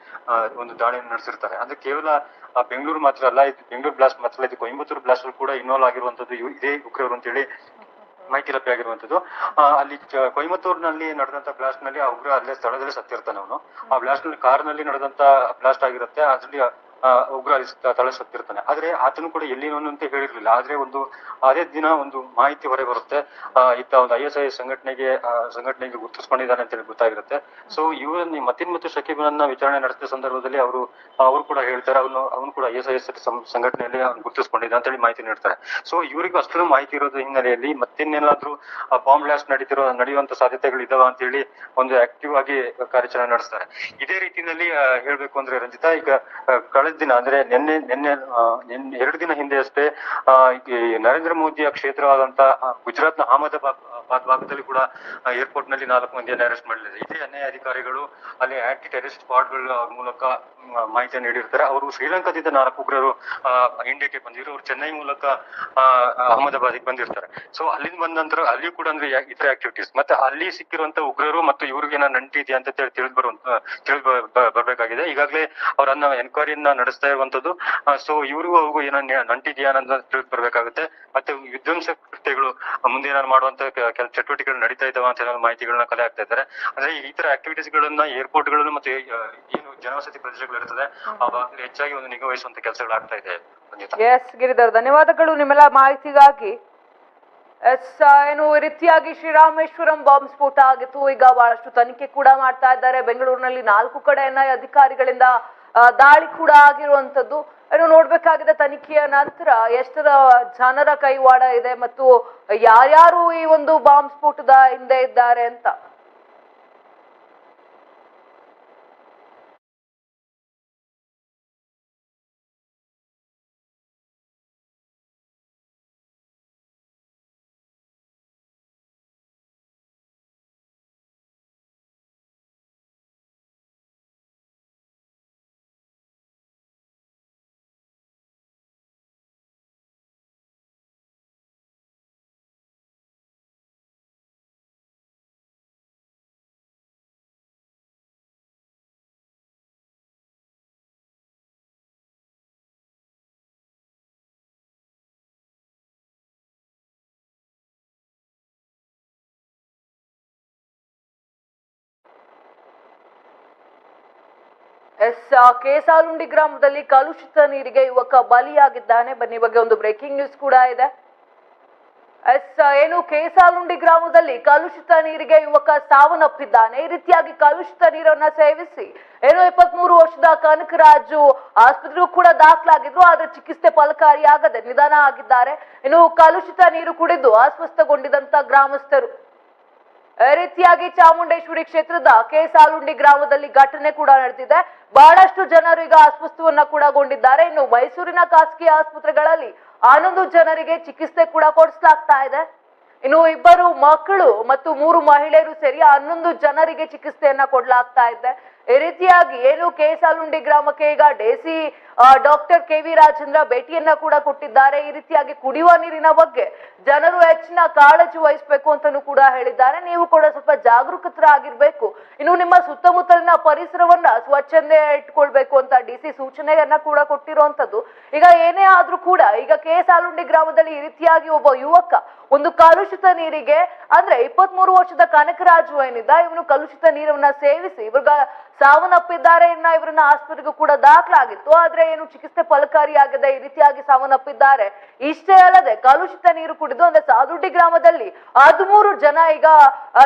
ಒಂದು ದಾಳಿಯನ್ನು ನಡೆಸಿರ್ತಾರೆ. ಅಂದ್ರೆ ಕೇವಲ ಬೆಂಗಳೂರು ಮಾತ್ರ ಅಲ್ಲ ಇದು ಬೆಂಗಳೂರು ಬ್ಲಾಸ್ಟ್ ಮಾತ್ರ ಇದು ಕೊಯಂಬತ್ತೂರು ಬ್ಲಾಸ್ಟ್ ಕೂಡ ಇನ್ವಾಲ್ವ್ ಆಗಿರುವಂತದ್ದು ಇದೇ ಉಗ್ರರು ಅಂತೇಳಿ ಮಾಹಿತಿ ಲಭ್ಯ ಅಲ್ಲಿ ಕೊಯಮತ್ತೂರಿನಲ್ಲಿ ನಡೆದಂತ ಬ್ಲಾಸ್ಟ್ನಲ್ಲಿ ಆ ಉಗ್ರ ಅಲ್ಲೇ ಸ್ಥಳದಲ್ಲಿ ಸತ್ತಿರ್ತಾನೆ ಅವನು. ಆ ಬ್ಲಾಸ್ಟ್ನಲ್ಲಿ ಕಾರ್ನಲ್ಲಿ ನಡೆದಂತ ಬ್ಲಾಸ್ಟ್ ಆಗಿರುತ್ತೆ. ಅದ್ರಲ್ಲಿ ಉಗ್ರ ತಳ ಸ- ತಲೆ ಸತ್ತಿರ್ತಾನೆ. ಆದ್ರೆ ಆತನು ಕೂಡ ಎಲ್ಲಿನೋನು ಅಂತ ಹೇಳಿರ್ಲಿಲ್ಲ. ಆದ್ರೆ ಒಂದು ಅದೇ ದಿನ ಒಂದು ಮಾಹಿತಿ ಹೊರಗೆ ಬರುತ್ತೆ. ಈತ ಒಂದು ಐ ಎಸ್ ಐ ಸಂಘಟನೆಗೆ ಸಂಘಟನೆಗೆ ಗುರುತಿಸ್ಕೊಂಡಿದ್ದಾನೆ ಅಂತ ಹೇಳಿ ಗೊತ್ತಾಗಿರುತ್ತೆ. ಸೊ ಇವರನ್ನ ಮತಿನ್ ಮತ್ತು ಶಕೀಬನನ್ನ ವಿಚಾರಣೆ ನಡೆಸಿದ ಸಂದರ್ಭದಲ್ಲಿ ಅವರು ಅವರು ಕೂಡ ಹೇಳ್ತಾರೆ ಅವನು ಅವನು ಕೂಡ ಐ ಎಸ್ ಐ ಎಸ್ ಸಂಘಟನೆಯಲ್ಲಿ ಅವ್ನು ಗುರುತಿಸ್ಕೊಂಡಿದ್ದ ಅಂತ ಹೇಳಿ ಮಾಹಿತಿ ನೀಡ್ತಾರೆ. ಸೊ ಇವರಿಗೂ ಅಷ್ಟೊಂದು ಮಾಹಿತಿ ಇರೋದ್ರ ಹಿನ್ನೆಲೆಯಲ್ಲಿ ಮತ್ತಿನ್ನೇನಾದ್ರೂ ಬಾಂಬ್ ಬ್ಲಾಸ್ಟ್ ನಡೀತಿರೋ ನಡೆಯುವಂತ ಸಾಧ್ಯತೆಗಳು ಇದಾವ ಅಂತ ಹೇಳಿ ಒಂದು ಆಕ್ಟಿವ್ ಆಗಿ ಕಾರ್ಯಾಚರಣೆ ನಡೆಸ್ತಾರೆ. ಇದೇ ರೀತಿಯಲ್ಲಿ ಹೇಳ್ಬೇಕು ಅಂದ್ರೆ ರಂಜಿತಾ ಈಗ ಆ, ಕಳೆದ ದಿನ ಅಂದ್ರೆ ನಿನ್ನೆ ನಿನ್ನೆ ಎರಡು ದಿನ ಹಿಂದೆ ಅಷ್ಟೇ ನರೇಂದ್ರ ಮೋದಿಯ ಕ್ಷೇತ್ರವಾದಂತಹ ಗುಜರಾತ್ ಗುಜರಾತ್ನ ಅಹಮದಾಬಾದ್ ಭಾಗದಲ್ಲಿ ಕೂಡ ಏರ್ಪೋರ್ಟ್ನಲ್ಲಿ ನಾಲ್ಕು ಮಂದಿಯನ್ನು ಅರೆಸ್ಟ್ ಮಾಡಲಿದೆ. ಇದೇ ಎನ್ಐ ಅಧಿಕಾರಿಗಳು ಅಲ್ಲಿ ಆಂಟಿ ಟೆರರಿಸ್ಟ್ ಸ್ಕ್ವಾಡ್ಗಳ ಮೂಲಕ ಮಾಹಿತಿಯನ್ನು ನೀಡಿರ್ತಾರೆ. ಅವರು ಶ್ರೀಲಂಕಾದಿಂದ ನಾಲ್ಕು ಉಗ್ರರು ಇಂಡಿಯಾಕ್ಕೆ ಬಂದಿದ್ರು. ಅವರು ಚೆನ್ನೈ ಮೂಲಕ ಅಹಮದಾಬಾದಿಗೆ ಬಂದಿರ್ತಾರೆ. ಸೊ ಅಲ್ಲಿಂದ ಬಂದ ನಂತರ ಅಲ್ಲಿಯೂ ಕೂಡ ಅಂದ್ರೆ ಇತರ ಆಕ್ಟಿವಿಟೀಸ್ ಮತ್ತೆ ಅಲ್ಲಿ ಸಿಕ್ಕಿರುವಂತ ಉಗ್ರರು ಮತ್ತು ಇವ್ರಿಗೆ ಏನೋ ನಂಟಿದೆಯಾ ಅಂತ ತಿಳಿ ತಿಳಿದು ಬರುವಂತ ತಿಳಿದು ಬರ್ಬೇಕಾಗಿದೆ. ಈಗಾಗಲೇ ಅವರನ್ನ ಎನ್ಕ್ವೈರಿಯನ್ನ ನಡೆಸ್ತಾ ಇರುವಂತದ್ದು. ಸೊ ಇವ್ರಿಗೂ ಅವ್ರಿಗೂ ಏನೋ ನಂಟಿದ್ಯಾ ಅನ್ನೋದನ್ನ ತಿಳಿದು ಬರ್ಬೇಕಾಗುತ್ತೆ. ಮತ್ತೆ ವಿಧ್ವಂಸ ಕೃತ್ಯಗಳು ಮುಂದೆ ಏನಾದ್ರು ಮಾಡುವಂತ ಕೆಲವು ಕೆಲ ಚಟುವಟಿಕೆಗಳು ನಡೀತಾ ಇದಾವ ಅಂತ ಏನಾದ್ರು ಮಾಹಿತಿಗಳನ್ನ ಕಲೆ ಆಗ್ತಾ ಇದ್ದಾರೆ. ಅಂದ್ರೆ ಈ ತರ ಆಕ್ಟಿವಿಟೀಸ್ ಗಳನ್ನ ಏರ್ಪೋರ್ಟ್ಗಳನ್ನು ಮತ್ತೆ ಏನು ಜನವಸತಿ ಪ್ರದೇಶಗಳು ಇರ್ತದೆ ಆ ಭಾಗದಲ್ಲಿ ಹೆಚ್ಚಾಗಿ ಒಂದು ನಿಗಾ ವಹಿಸುವಂತ ಕೆಲಸಗಳು ಆಗ್ತಾ ಇದೆ ಎಸ್ ಗಿರಿಧರ್ ಧನ್ಯವಾದಗಳು ನಿಮ್ಮೆಲ್ಲ ಮಾಹಿತಿಗಾಗಿ. ಎಸ್ ಏನು ಈ ರೀತಿಯಾಗಿ ಶ್ರೀರಾಮೇಶ್ವರಂ ಬಾಂಬ್ ಸ್ಫೋಟ ಆಗಿತ್ತು. ಈಗ ಬಹಳಷ್ಟು ತನಿಖೆ ಕೂಡ ಮಾಡ್ತಾ ಇದ್ದಾರೆ. ಬೆಂಗಳೂರಿನಲ್ಲಿ ನಾಲ್ಕು ಕಡೆ ಎನ್ಐ ಅಧಿಕಾರಿಗಳಿಂದ ದಾಳಿ ಕೂಡ ಆಗಿರುವಂತದ್ದು ಏನು ನೋಡ್ಬೇಕಾಗಿದೆ ತನಿಖೆಯ ನಂತರ ಎಷ್ಟರ ಜನರ ಕೈವಾಡ ಇದೆ ಮತ್ತು ಯಾರ್ಯಾರು ಈ ಒಂದು ಬಾಂಬ್ ಸ್ಫೋಟದ ಹಿಂದೆ ಇದ್ದಾರೆ ಅಂತ. ಎಸ್ ಕೇಸಾಲುಂಡಿ ಗ್ರಾಮದಲ್ಲಿ ಕಲುಷಿತ ನೀರಿಗೆ ಯುವಕ ಬಲಿಯಾಗಿದ್ದಾನೆ. ಬನ್ನಿ ಬಗ್ಗೆ ಒಂದು ಬ್ರೇಕಿಂಗ್ ನ್ಯೂಸ್ ಕೂಡ ಇದೆ. ಎಸ್, ಏನು ಕೇಸಾಲುಂಡಿ ಗ್ರಾಮದಲ್ಲಿ ಕಲುಷಿತ ನೀರಿಗೆ ಯುವಕ ಸಾವನ್ನಪ್ಪಿದ್ದಾನೆ. ಈ ರೀತಿಯಾಗಿ ಕಲುಷಿತ ನೀರನ್ನ ಸೇವಿಸಿ ಏನು ಇಪ್ಪತ್ಮೂರು ವರ್ಷದ ಕನಕರಾಜು ಆಸ್ಪತ್ರೆಗೂ ಕೂಡ ದಾಖಲಾಗಿದ್ರು, ಆದ್ರೆ ಚಿಕಿತ್ಸೆ ಫಲಕಾರಿಯಾಗದೆ ನಿಧನ ಆಗಿದ್ದಾರೆ. ಇನ್ನು ಕಲುಷಿತ ನೀರು ಕುಡಿದು ಅಸ್ವಸ್ಥಗೊಂಡಿದಂತ ಗ್ರಾಮಸ್ಥರು. ಈ ರೀತಿಯಾಗಿ ಚಾಮುಂಡೇಶ್ವರಿ ಕ್ಷೇತ್ರದ ಕೇಸಾಲುಂಡಿ ಗ್ರಾಮದಲ್ಲಿ ಘಟನೆ ಕೂಡ ನಡೆದಿದೆ. ಬಹಳಷ್ಟು ಜನರು ಈಗ ಅಸ್ವಸ್ಥವನ್ನ ಕೂಡ ಗೊಂಡಿದ್ದಾರೆ. ಇನ್ನು ಮೈಸೂರಿನ ಖಾಸಗಿ ಆಸ್ಪತ್ರೆಗಳಲ್ಲಿ ಹನ್ನೊಂದು ಜನರಿಗೆ ಚಿಕಿತ್ಸೆ ಕೂಡ ಕೊಡಿಸಲಾಗ್ತಾ ಇದೆ. ಇನ್ನು ಇಬ್ಬರು ಮಕ್ಕಳು ಮತ್ತು ಮೂರು ಮಹಿಳೆಯರು ಸೇರಿ ಹನ್ನೊಂದು ಜನರಿಗೆ ಚಿಕಿತ್ಸೆಯನ್ನ ಕೊಡಲಾಗ್ತಾ ಇದೆ. ಈ ರೀತಿಯಾಗಿ ಏನು ಕೇಸಾಲುಂಡಿ ಗ್ರಾಮಕ್ಕೆ ಈಗ DC doctor K V Rajendra ಭೇಟಿಯನ್ನ ಕೂಡ ಕೊಟ್ಟಿದ್ದಾರೆ. ಈ ರೀತಿಯಾಗಿ ಕುಡಿಯುವ ನೀರಿನ ಬಗ್ಗೆ ಜನರು ಹೆಚ್ಚಿನ ಕಾಳಜಿ ವಹಿಸಬೇಕು ಅಂತಾನೂ ಕೂಡ ಹೇಳಿದ್ದಾರೆ. ನೀವು ಕೂಡ ಸ್ವಲ್ಪ ಜಾಗರೂಕತರಾಗಿರ್ಬೇಕು ಇನ್ನು ನಿಮ್ಮ ಸುತ್ತಮುತ್ತಲಿನ ಪರಿಸರವನ್ನ ಸ್ವಚ್ಛಂದೇ ಇಟ್ಕೊಳ್ಬೇಕು ಅಂತ ಡಿ ಸಿ ಸೂಚನೆಯನ್ನ ಕೂಡ ಕೊಟ್ಟಿರುವಂತದ್ದು ಈಗ ಏನೇ ಆದ್ರೂ ಕೂಡ ಈಗ ಕೆ ಸಾಲುಂಡಿ ಗ್ರಾಮದಲ್ಲಿ ಈ ರೀತಿಯಾಗಿ ಒಬ್ಬ ಯುವಕ ಒಂದು ಕಲುಷಿತ ನೀರಿಗೆ ಅಂದ್ರೆ ಇಪ್ಪತ್ತ್ ಮೂರು ವರ್ಷದ ಕನಕರಾಜು ಏನಿದ್ದ, ಇವನು ಕಲುಷಿತ ನೀರನ್ನ ಸೇವಿಸಿ, ಇವ್ರಿಗ ಸಾವನ್ನಪ್ಪಿದ್ದಾರೆ ಇನ್ನ ಇವರನ್ನ ಆಸ್ಪತ್ರೆಗೂ ಕೂಡ ದಾಖಲಾಗಿತ್ತು. ಆದ್ರೆ ಏನು ಚಿಕಿತ್ಸೆ ಫಲಕಾರಿಯಾಗದೆ ಈ ರೀತಿಯಾಗಿ ಸಾವನ್ನಪ್ಪಿದ್ದಾರೆ. ಇಷ್ಟೇ ಅಲ್ಲದೆ ಕಲುಷಿತ ನೀರು ಕುಡಿದು ಅಂದ್ರೆ ಸಾದುಡ್ಡಿ ಗ್ರಾಮದಲ್ಲಿ ಹದಿಮೂರು ಜನ ಈಗ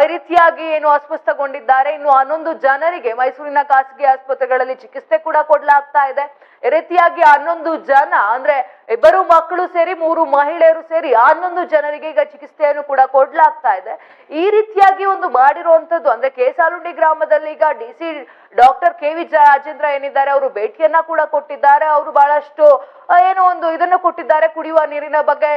ಈ ರೀತಿಯಾಗಿ ಏನು ಅಸ್ವಸ್ಥಗೊಂಡಿದ್ದಾರೆ. ಇನ್ನು ಹನ್ನೊಂದು ಜನರಿಗೆ ಮೈಸೂರಿನ ಖಾಸಗಿ ಆಸ್ಪತ್ರೆಗಳಲ್ಲಿ ಚಿಕಿತ್ಸೆ ಕೂಡ ಕೊಡ್ಲಾಗ್ತಾ ಇದೆ. ಈ ರೀತಿಯಾಗಿ ಹನ್ನೊಂದು ಜನ ಅಂದ್ರೆ ಇಬ್ಬರು ಮಕ್ಕಳು ಸೇರಿ ಮೂರು ಮಹಿಳೆಯರು ಸೇರಿ ಹನ್ನೊಂದು ಜನರಿಗೆ ಈಗ ಚಿಕಿತ್ಸೆಯನ್ನು ಕೂಡ ಕೊಡ್ಲಾಗ್ತಾ ಇದೆ. ಈ ರೀತಿಯಾಗಿ ಒಂದು ಮಾಡಿರುವಂತದ್ದು ಅಂದ್ರೆ ಕೇಸಾಲುಂಡಿ ಗ್ರಾಮದಲ್ಲಿ ಈಗ D C doctor K V Rajendra ಏನಿದ್ದಾರೆ, ಅವರು ಭೇಟಿಯನ್ನ ಕೂಡ ಕೊಟ್ಟಿದ್ದಾರೆ. ಅವರು ಬಹಳಷ್ಟು ಏನೋ ಒಂದು ಇದನ್ನು ಕೊಟ್ಟಿದ್ದಾರೆ, ಕುಡಿಯುವ ನೀರಿನ ಬಗ್ಗೆ.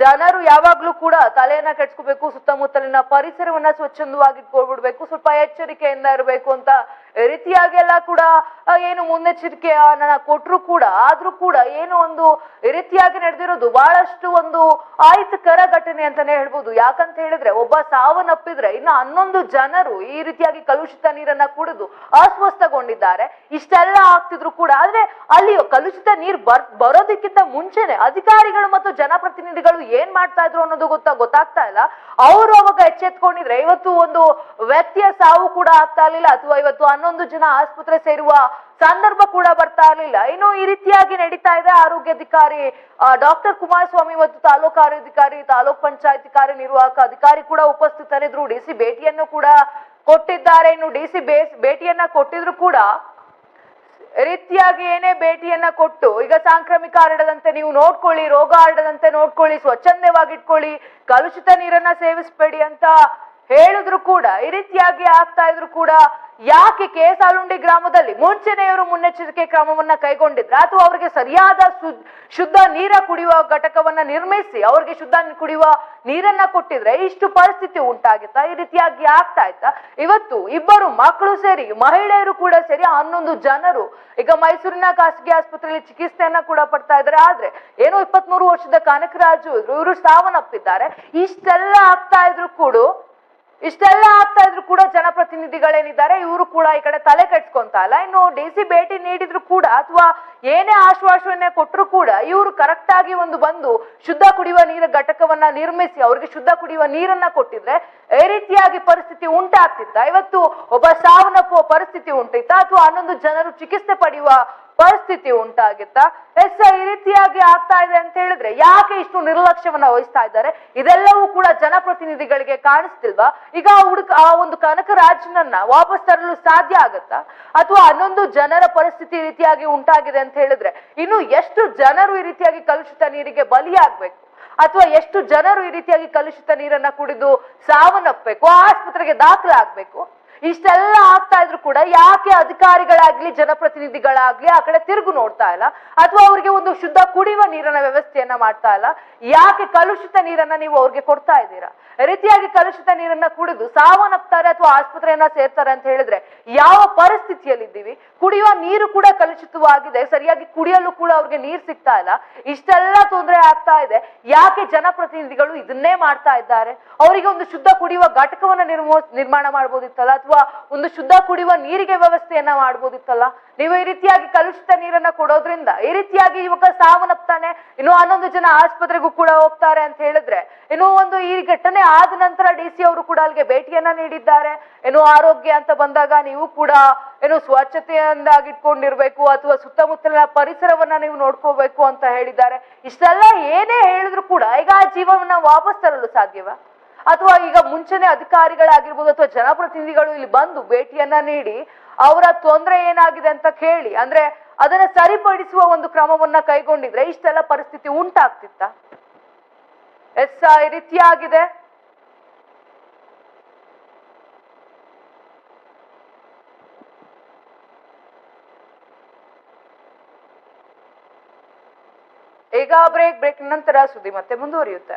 ಜನರು ಯಾವಾಗ್ಲೂ ಕೂಡ ತಲೆಯನ್ನ ಕೆಡ್ಸ್ಕೋಬೇಕು, ಸುತ್ತಮುತ್ತಲಿನ ಪರಿಸರವನ್ನ ಸ್ವಚ್ಛಂದವಾಗಿ ಇಟ್ಕೊಳ್ಬಿಡ್ಬೇಕು ಸ್ವಲ್ಪ ಎಚ್ಚರಿಕೆಯಿಂದ ಇರಬೇಕು ಅಂತ ರೀತಿಯಾಗಿ ಎಲ್ಲ ಕೂಡ ಏನು ಮುನ್ನೆಚ್ಚರಿಕೆಯನ್ನ ಕೊಟ್ಟರು ಕೂಡ, ಆದ್ರೂ ಕೂಡ ಏನು ಒಂದು ರೀತಿಯಾಗಿ ನಡೆದಿರೋದು ಬಹಳಷ್ಟು ಒಂದು ಆಯ್ತಕರ ಘಟನೆ ಅಂತಾನೆ ಹೇಳ್ಬೋದು. ಯಾಕಂತ ಹೇಳಿದ್ರೆ, ಒಬ್ಬ ಸಾವನ್ನಪ್ಪಿದ್ರೆ ಇನ್ನು ಹನ್ನೊಂದು ಜನರು ಈ ರೀತಿಯಾಗಿ ಕಲುಷಿತ ನೀರನ್ನ ಕುಡಿದು ಅಸ್ವಸ್ಥಗೊಂಡಿದ್ದಾರೆ. ಇಷ್ಟೆಲ್ಲ ಆಗ್ತಿದ್ರು ಕೂಡ. ಆದ್ರೆ ಅಲ್ಲಿ ಕಲುಷಿತ ನೀರ್ ಬರ್, ಬರೋದಕ್ಕಿಂತ ಮುಂಚೆನೆ ಅಧಿಕಾರಿಗಳು ಮತ್ತು ಜನಪ್ರತಿನಿಧಿಗಳು ಏನ್ ಮಾಡ್ತಾ ಇದ್ರು ಅನ್ನೋದು ಗೊತ್ತಾ, ಗೊತ್ತಾಗ್ತಾ ಇಲ್ಲ. ಅವರು ಅವಾಗ ಎಚ್ಚೆತ್ಕೊಂಡಿದ್ರೆ, ಇವತ್ತು ಒಂದು ವ್ಯಕ್ತಿಯ ಸಾವು ಕೂಡ ಆಗ್ತಾ ಇರ್ಲಿಲ್ಲ. ಅಥವಾ ಇವತ್ತು ಹನ್ನೊಂದು ಜನ ಆಸ್ಪತ್ರೆ ಸೇರುವ ಸಂದರ್ಭ ಕೂಡ ಬರ್ತಾ ಇರಲಿಲ್ಲ. ಇನ್ನು ಈ ರೀತಿಯಾಗಿ ನಡೀತಾ ಇದೆ. ಆರೋಗ್ಯಾಧಿಕಾರಿ ಡಾಕ್ಟರ್ ಕುಮಾರಸ್ವಾಮಿ ಮತ್ತು ತಾಲೂಕು ಆರೋಗ್ಯಾಧಿಕಾರಿ, ತಾಲೂಕ್ ಪಂಚಾಯತ್ ಕಾರ್ಯನಿರ್ವಾಹಕ ಅಧಿಕಾರಿ ಕೂಡ ಉಪಸ್ಥಿತರಿದ್ರು. ಡಿ ಸಿ ಭೇಟಿಯನ್ನು ಕೂಡ ಕೊಟ್ಟಿದ್ದಾರೆ. ಇನ್ನು ಡಿ ಸಿ ಭೇಟಿಯನ್ನ ಕೊಟ್ಟಿದ್ರು ಕೂಡ ರೀತಿಯಾಗಿ ಏನೇ ಭೇಟಿಯನ್ನ ಕೊಟ್ಟು, ಈಗ ಸಾಂಕ್ರಾಮಿಕ ಹರಡದಂತೆ ನೀವು ನೋಡ್ಕೊಳ್ಳಿ, ರೋಗ ಹರಡದಂತೆ ನೋಡ್ಕೊಳ್ಳಿ ಸ್ವಚ್ಛಂದವಾಗಿ ಇಟ್ಕೊಳ್ಳಿ ಕಲುಷಿತ ನೀರನ್ನ ಸೇವಿಸಬೇಡಿ ಅಂತ ಹೇಳಿದ್ರು ಕೂಡ, ಈ ರೀತಿಯಾಗಿ ಆಗ್ತಾ ಇದ್ರು ಕೂಡ, ಯಾಕೆ ಕೇಸಾಲುಂಡಿ ಗ್ರಾಮದಲ್ಲಿ ಮುಂಚೆನೆ ಇವರು ಮುನ್ನೆಚ್ಚರಿಕೆ ಕ್ರಮವನ್ನ ಕೈಗೊಂಡಿದ್ರ? ಅಥವಾ ಅವರಿಗೆ ಸರಿಯಾದ ಶುದ್- ಶುದ್ಧ ನೀರ ಕುಡಿಯುವ ಘಟಕವನ್ನ ನಿರ್ಮಿಸಿ ಅವ್ರಿಗೆ ಶುದ್ಧ ಕುಡಿಯುವ ನೀರನ್ನ ಕೊಟ್ಟಿದ್ರೆ ಇಷ್ಟು ಪರಿಸ್ಥಿತಿ ಉಂಟಾಗಿತ್ತಾ? ಈ ರೀತಿಯಾಗಿ ಆಗ್ತಾ ಇತ್ತಾ? ಇವತ್ತು ಇಬ್ಬರು ಮಕ್ಕಳು ಸೇರಿ, ಮಹಿಳೆಯರು ಕೂಡ ಸೇರಿ ಹನ್ನೊಂದು ಜನರು, ಈಗ ಮೈಸೂರಿನ ಖಾಸಗಿ ಆಸ್ಪತ್ರೆಯಲ್ಲಿ ಚಿಕಿತ್ಸೆಯನ್ನ ಕೂಡ ಪಡ್ತಾ ಇದ್ದಾರೆ. ಆದ್ರೆ ಏನೋ ಇಪ್ಪತ್ಮೂರು ವರ್ಷದ ಕನಕರಾಜು ಇವರು ಸಾವನ್ನಪ್ಪಿದ್ದಾರೆ. ಇಷ್ಟೆಲ್ಲ ಆಗ್ತಾ ಇದ್ರು ಕೂಡ ಇಷ್ಟೆಲ್ಲ ಆಗ್ತಾ ಇದ್ರು ಕೂಡ ಜನಪ್ರತಿನಿಧಿಗಳೇನಿದ್ದಾರೆ, ಇವರು ಕೂಡ ಈ ಕಡೆ ತಲೆ ಕೆಡ್ಸ್ಕೊಂತ ಇಲ್ಲ. ಇನ್ನು ಡಿ ಸಿ ಭೇಟಿ ನೀಡಿದ್ರು ಕೂಡ, ಅಥವಾ ಏನೇ ಆಶ್ವಾಸನೆ ಕೊಟ್ಟರು ಕೂಡ, ಇವರು ಕರೆಕ್ಟ್ ಆಗಿ ಒಂದು ಬಂದು ಶುದ್ಧ ಕುಡಿಯುವ ನೀರ ಘಟಕವನ್ನ ನಿರ್ಮಿಸಿ, ಅವ್ರಿಗೆ ಶುದ್ಧ ಕುಡಿಯುವ ನೀರನ್ನ ಕೊಟ್ಟಿದ್ರೆ ಈ ರೀತಿಯಾಗಿ ಪರಿಸ್ಥಿತಿ ಉಂಟಾಗ್ತಿತ್ತ? ಇವತ್ತು ಒಬ್ಬ ಸಾವನ್ನಪ್ಪುವ ಪರಿಸ್ಥಿತಿ ಉಂಟಿತ್ತ ಅಥವಾ ಹನ್ನೊಂದು ಜನರು ಚಿಕಿತ್ಸೆ ಪಡೆಯುವ ಪರಿಸ್ಥಿತಿ ಉಂಟಾಗಿತ್ತ? ಎಸ್ ಈ ರೀತಿಯಾಗಿ ಆಗ್ತಾ ಇದೆ ಅಂತ ಹೇಳಿದ್ರೆ ಯಾಕೆ ಇಷ್ಟು ನಿರ್ಲಕ್ಷ್ಯವನ್ನ ವಹಿಸ್ತಾ ಇದ್ದಾರೆ? ಇದೆಲ್ಲವೂ ಕೂಡ ಜನಪ್ರತಿನಿಧಿಗಳಿಗೆ ಕಾಣಿಸ್ತಿಲ್ವಾ? ಈಗ ಹುಡುಕ ಆ ಒಂದು ಕನಕ ರಾಜನನ್ನ ವಾಪಸ್ ತರಲು ಸಾಧ್ಯ ಆಗತ್ತಾ? ಅಥವಾ ಹನ್ನೊಂದು ಜನರ ಪರಿಸ್ಥಿತಿ ರೀತಿಯಾಗಿ ಉಂಟಾಗಿದೆ ಅಂತ ಹೇಳಿದ್ರೆ ಇನ್ನು ಎಷ್ಟು ಜನರು ಈ ರೀತಿಯಾಗಿ ಕಲುಷಿತ ನೀರಿಗೆ ಬಲಿಯಾಗಬೇಕು? ಅಥವಾ ಎಷ್ಟು ಜನರು ಈ ರೀತಿಯಾಗಿ ಕಲುಷಿತ ನೀರನ್ನ ಕುಡಿದು ಸಾವನ್ನಪ್ಪಬೇಕು, ಆಸ್ಪತ್ರೆಗೆ ದಾಖಲಾಗ್ಬೇಕು? ಇಷ್ಟೆಲ್ಲ ಆಗ್ತಾ ಇದ್ರು ಕೂಡ ಯಾಕೆ ಅಧಿಕಾರಿಗಳಾಗ್ಲಿ, ಜನಪ್ರತಿನಿಧಿಗಳಾಗ್ಲಿ ಆ ಕಡೆ ತಿರುಗು ನೋಡ್ತಾ ಇಲ್ಲ? ಅಥವಾ ಅವ್ರಿಗೆ ಒಂದು ಶುದ್ಧ ಕುಡಿಯುವ ನೀರಿನ ವ್ಯವಸ್ಥೆಯನ್ನ ಮಾಡ್ತಾ ಇಲ್ಲ? ಯಾಕೆ ಕಲುಷಿತ ನೀರನ್ನ ನೀವು ಅವ್ರಿಗೆ ಕೊಡ್ತಾ ಇದ್ದೀರಾ? ರೀತಿಯಾಗಿ ಕಲುಷಿತ ನೀರನ್ನ ಕುಡಿದು ಸಾವನ್ನಪ್ತಾರೆ ಅಥವಾ ಆಸ್ಪತ್ರೆಯನ್ನ ಸೇರ್ತಾರೆ ಅಂತ ಹೇಳಿದ್ರೆ ಯಾವ ಪರಿಸ್ಥಿತಿಯಲ್ಲಿದ್ದೀವಿ? ಕುಡಿಯುವ ನೀರು ಕೂಡ ಕಲುಷಿತವಾಗಿದೆ, ಸರಿಯಾಗಿ ಕುಡಿಯಲು ಕೂಡ ಅವ್ರಿಗೆ ನೀರು ಸಿಗ್ತಾ ಇಲ್ಲ. ಇಷ್ಟೆಲ್ಲ ತೊಂದರೆ ಆಗ್ತಾ ಇದೆ. ಯಾಕೆ ಜನಪ್ರತಿನಿಧಿಗಳು ಇದನ್ನೇ ಮಾಡ್ತಾ ಇದ್ದಾರೆ? ಅವರಿಗೆ ಒಂದು ಶುದ್ಧ ಕುಡಿಯುವ ಘಟಕವನ್ನ ನಿರ್ಮೋ, ನಿರ್ಮಾಣ ಮಾಡ್ಬೋದಿತ್ತಲ್ಲ ಅಥವಾ ಒಂದು ಶುದ್ಧ ಕುಡಿಯುವ ನೀರಿಗೆ ವ್ಯವಸ್ಥೆಯನ್ನ ಮಾಡ್ಬೋದಿತ್ತಲ್ಲ? ನೀವು ಈ ರೀತಿಯಾಗಿ ಕಲುಷಿತ ನೀರನ್ನ ಕೊಡೋದ್ರಿಂದ, ಈ ರೀತಿಯಾಗಿ ಯುವಕ ಸಾವನ್ನಪ್ತಾನೆ, ಇನ್ನು ಹನ್ನೊಂದು ಜನ ಆಸ್ಪತ್ರೆಗೂ ಕೂಡ ಹೋಗ್ತಾರೆ ಅಂತ ಹೇಳಿದ್ರೆ, ಇನ್ನು ಒಂದು ಈ ಘಟನೆ ಆದ ನಂತರ ಡಿ ಸಿ ಅವರು ಕೂಡ ಅಲ್ಲಿಗೆ ಭೇಟಿಯನ್ನ ನೀಡಿದ್ದಾರೆ. ಏನು ಆರೋಗ್ಯ ಅಂತ ಬಂದಾಗ ನೀವು ಕೂಡ ಏನು ಸ್ವಚ್ಛತೆಯಿಂದಾಗಿಟ್ಕೊಂಡಿರ್ಬೇಕು ಅಥವಾ ಸುತ್ತಮುತ್ತಲಿನ ಪರಿಸರವನ್ನ ನೀವು ನೋಡ್ಕೋಬೇಕು ಅಂತ ಹೇಳಿದ್ದಾರೆ. ಇಷ್ಟೆಲ್ಲ ಏನೇ ಹೇಳಿದ್ರು ಕೂಡ ಈಗ ಆ ಜೀವವನ್ನ ವಾಪಸ್ ತರಲು ಸಾಧ್ಯವಾ? ಅಥವಾ ಈಗ ಮುಂಚೆನೆ ಅಧಿಕಾರಿಗಳಾಗಿರ್ಬೋದು ಅಥವಾ ಜನಪ್ರತಿನಿಧಿಗಳು ಇಲ್ಲಿ ಬಂದು ಭೇಟಿಯನ್ನ ನೀಡಿ ಅವರ ತೊಂದರೆ ಏನಾಗಿದೆ ಅಂತ ಕೇಳಿ, ಅಂದ್ರೆ ಅದನ್ನ ಸರಿಪಡಿಸುವ ಒಂದು ಕ್ರಮವನ್ನ ಕೈಗೊಂಡಿದ್ರೆ ಇಷ್ಟೆಲ್ಲ ಪರಿಸ್ಥಿತಿ ಉಂಟಾಗ್ತಿತ್ತ? ಎಸ್ ಈ ರೀತಿಯಾಗಿದೆ. ಈಗ ಬ್ರೇಕ್ ಬ್ರೇಕ್ ನಂತರ ಸುದ್ದಿ ಮತ್ತೆ ಮುಂದುವರಿಯುತ್ತೆ.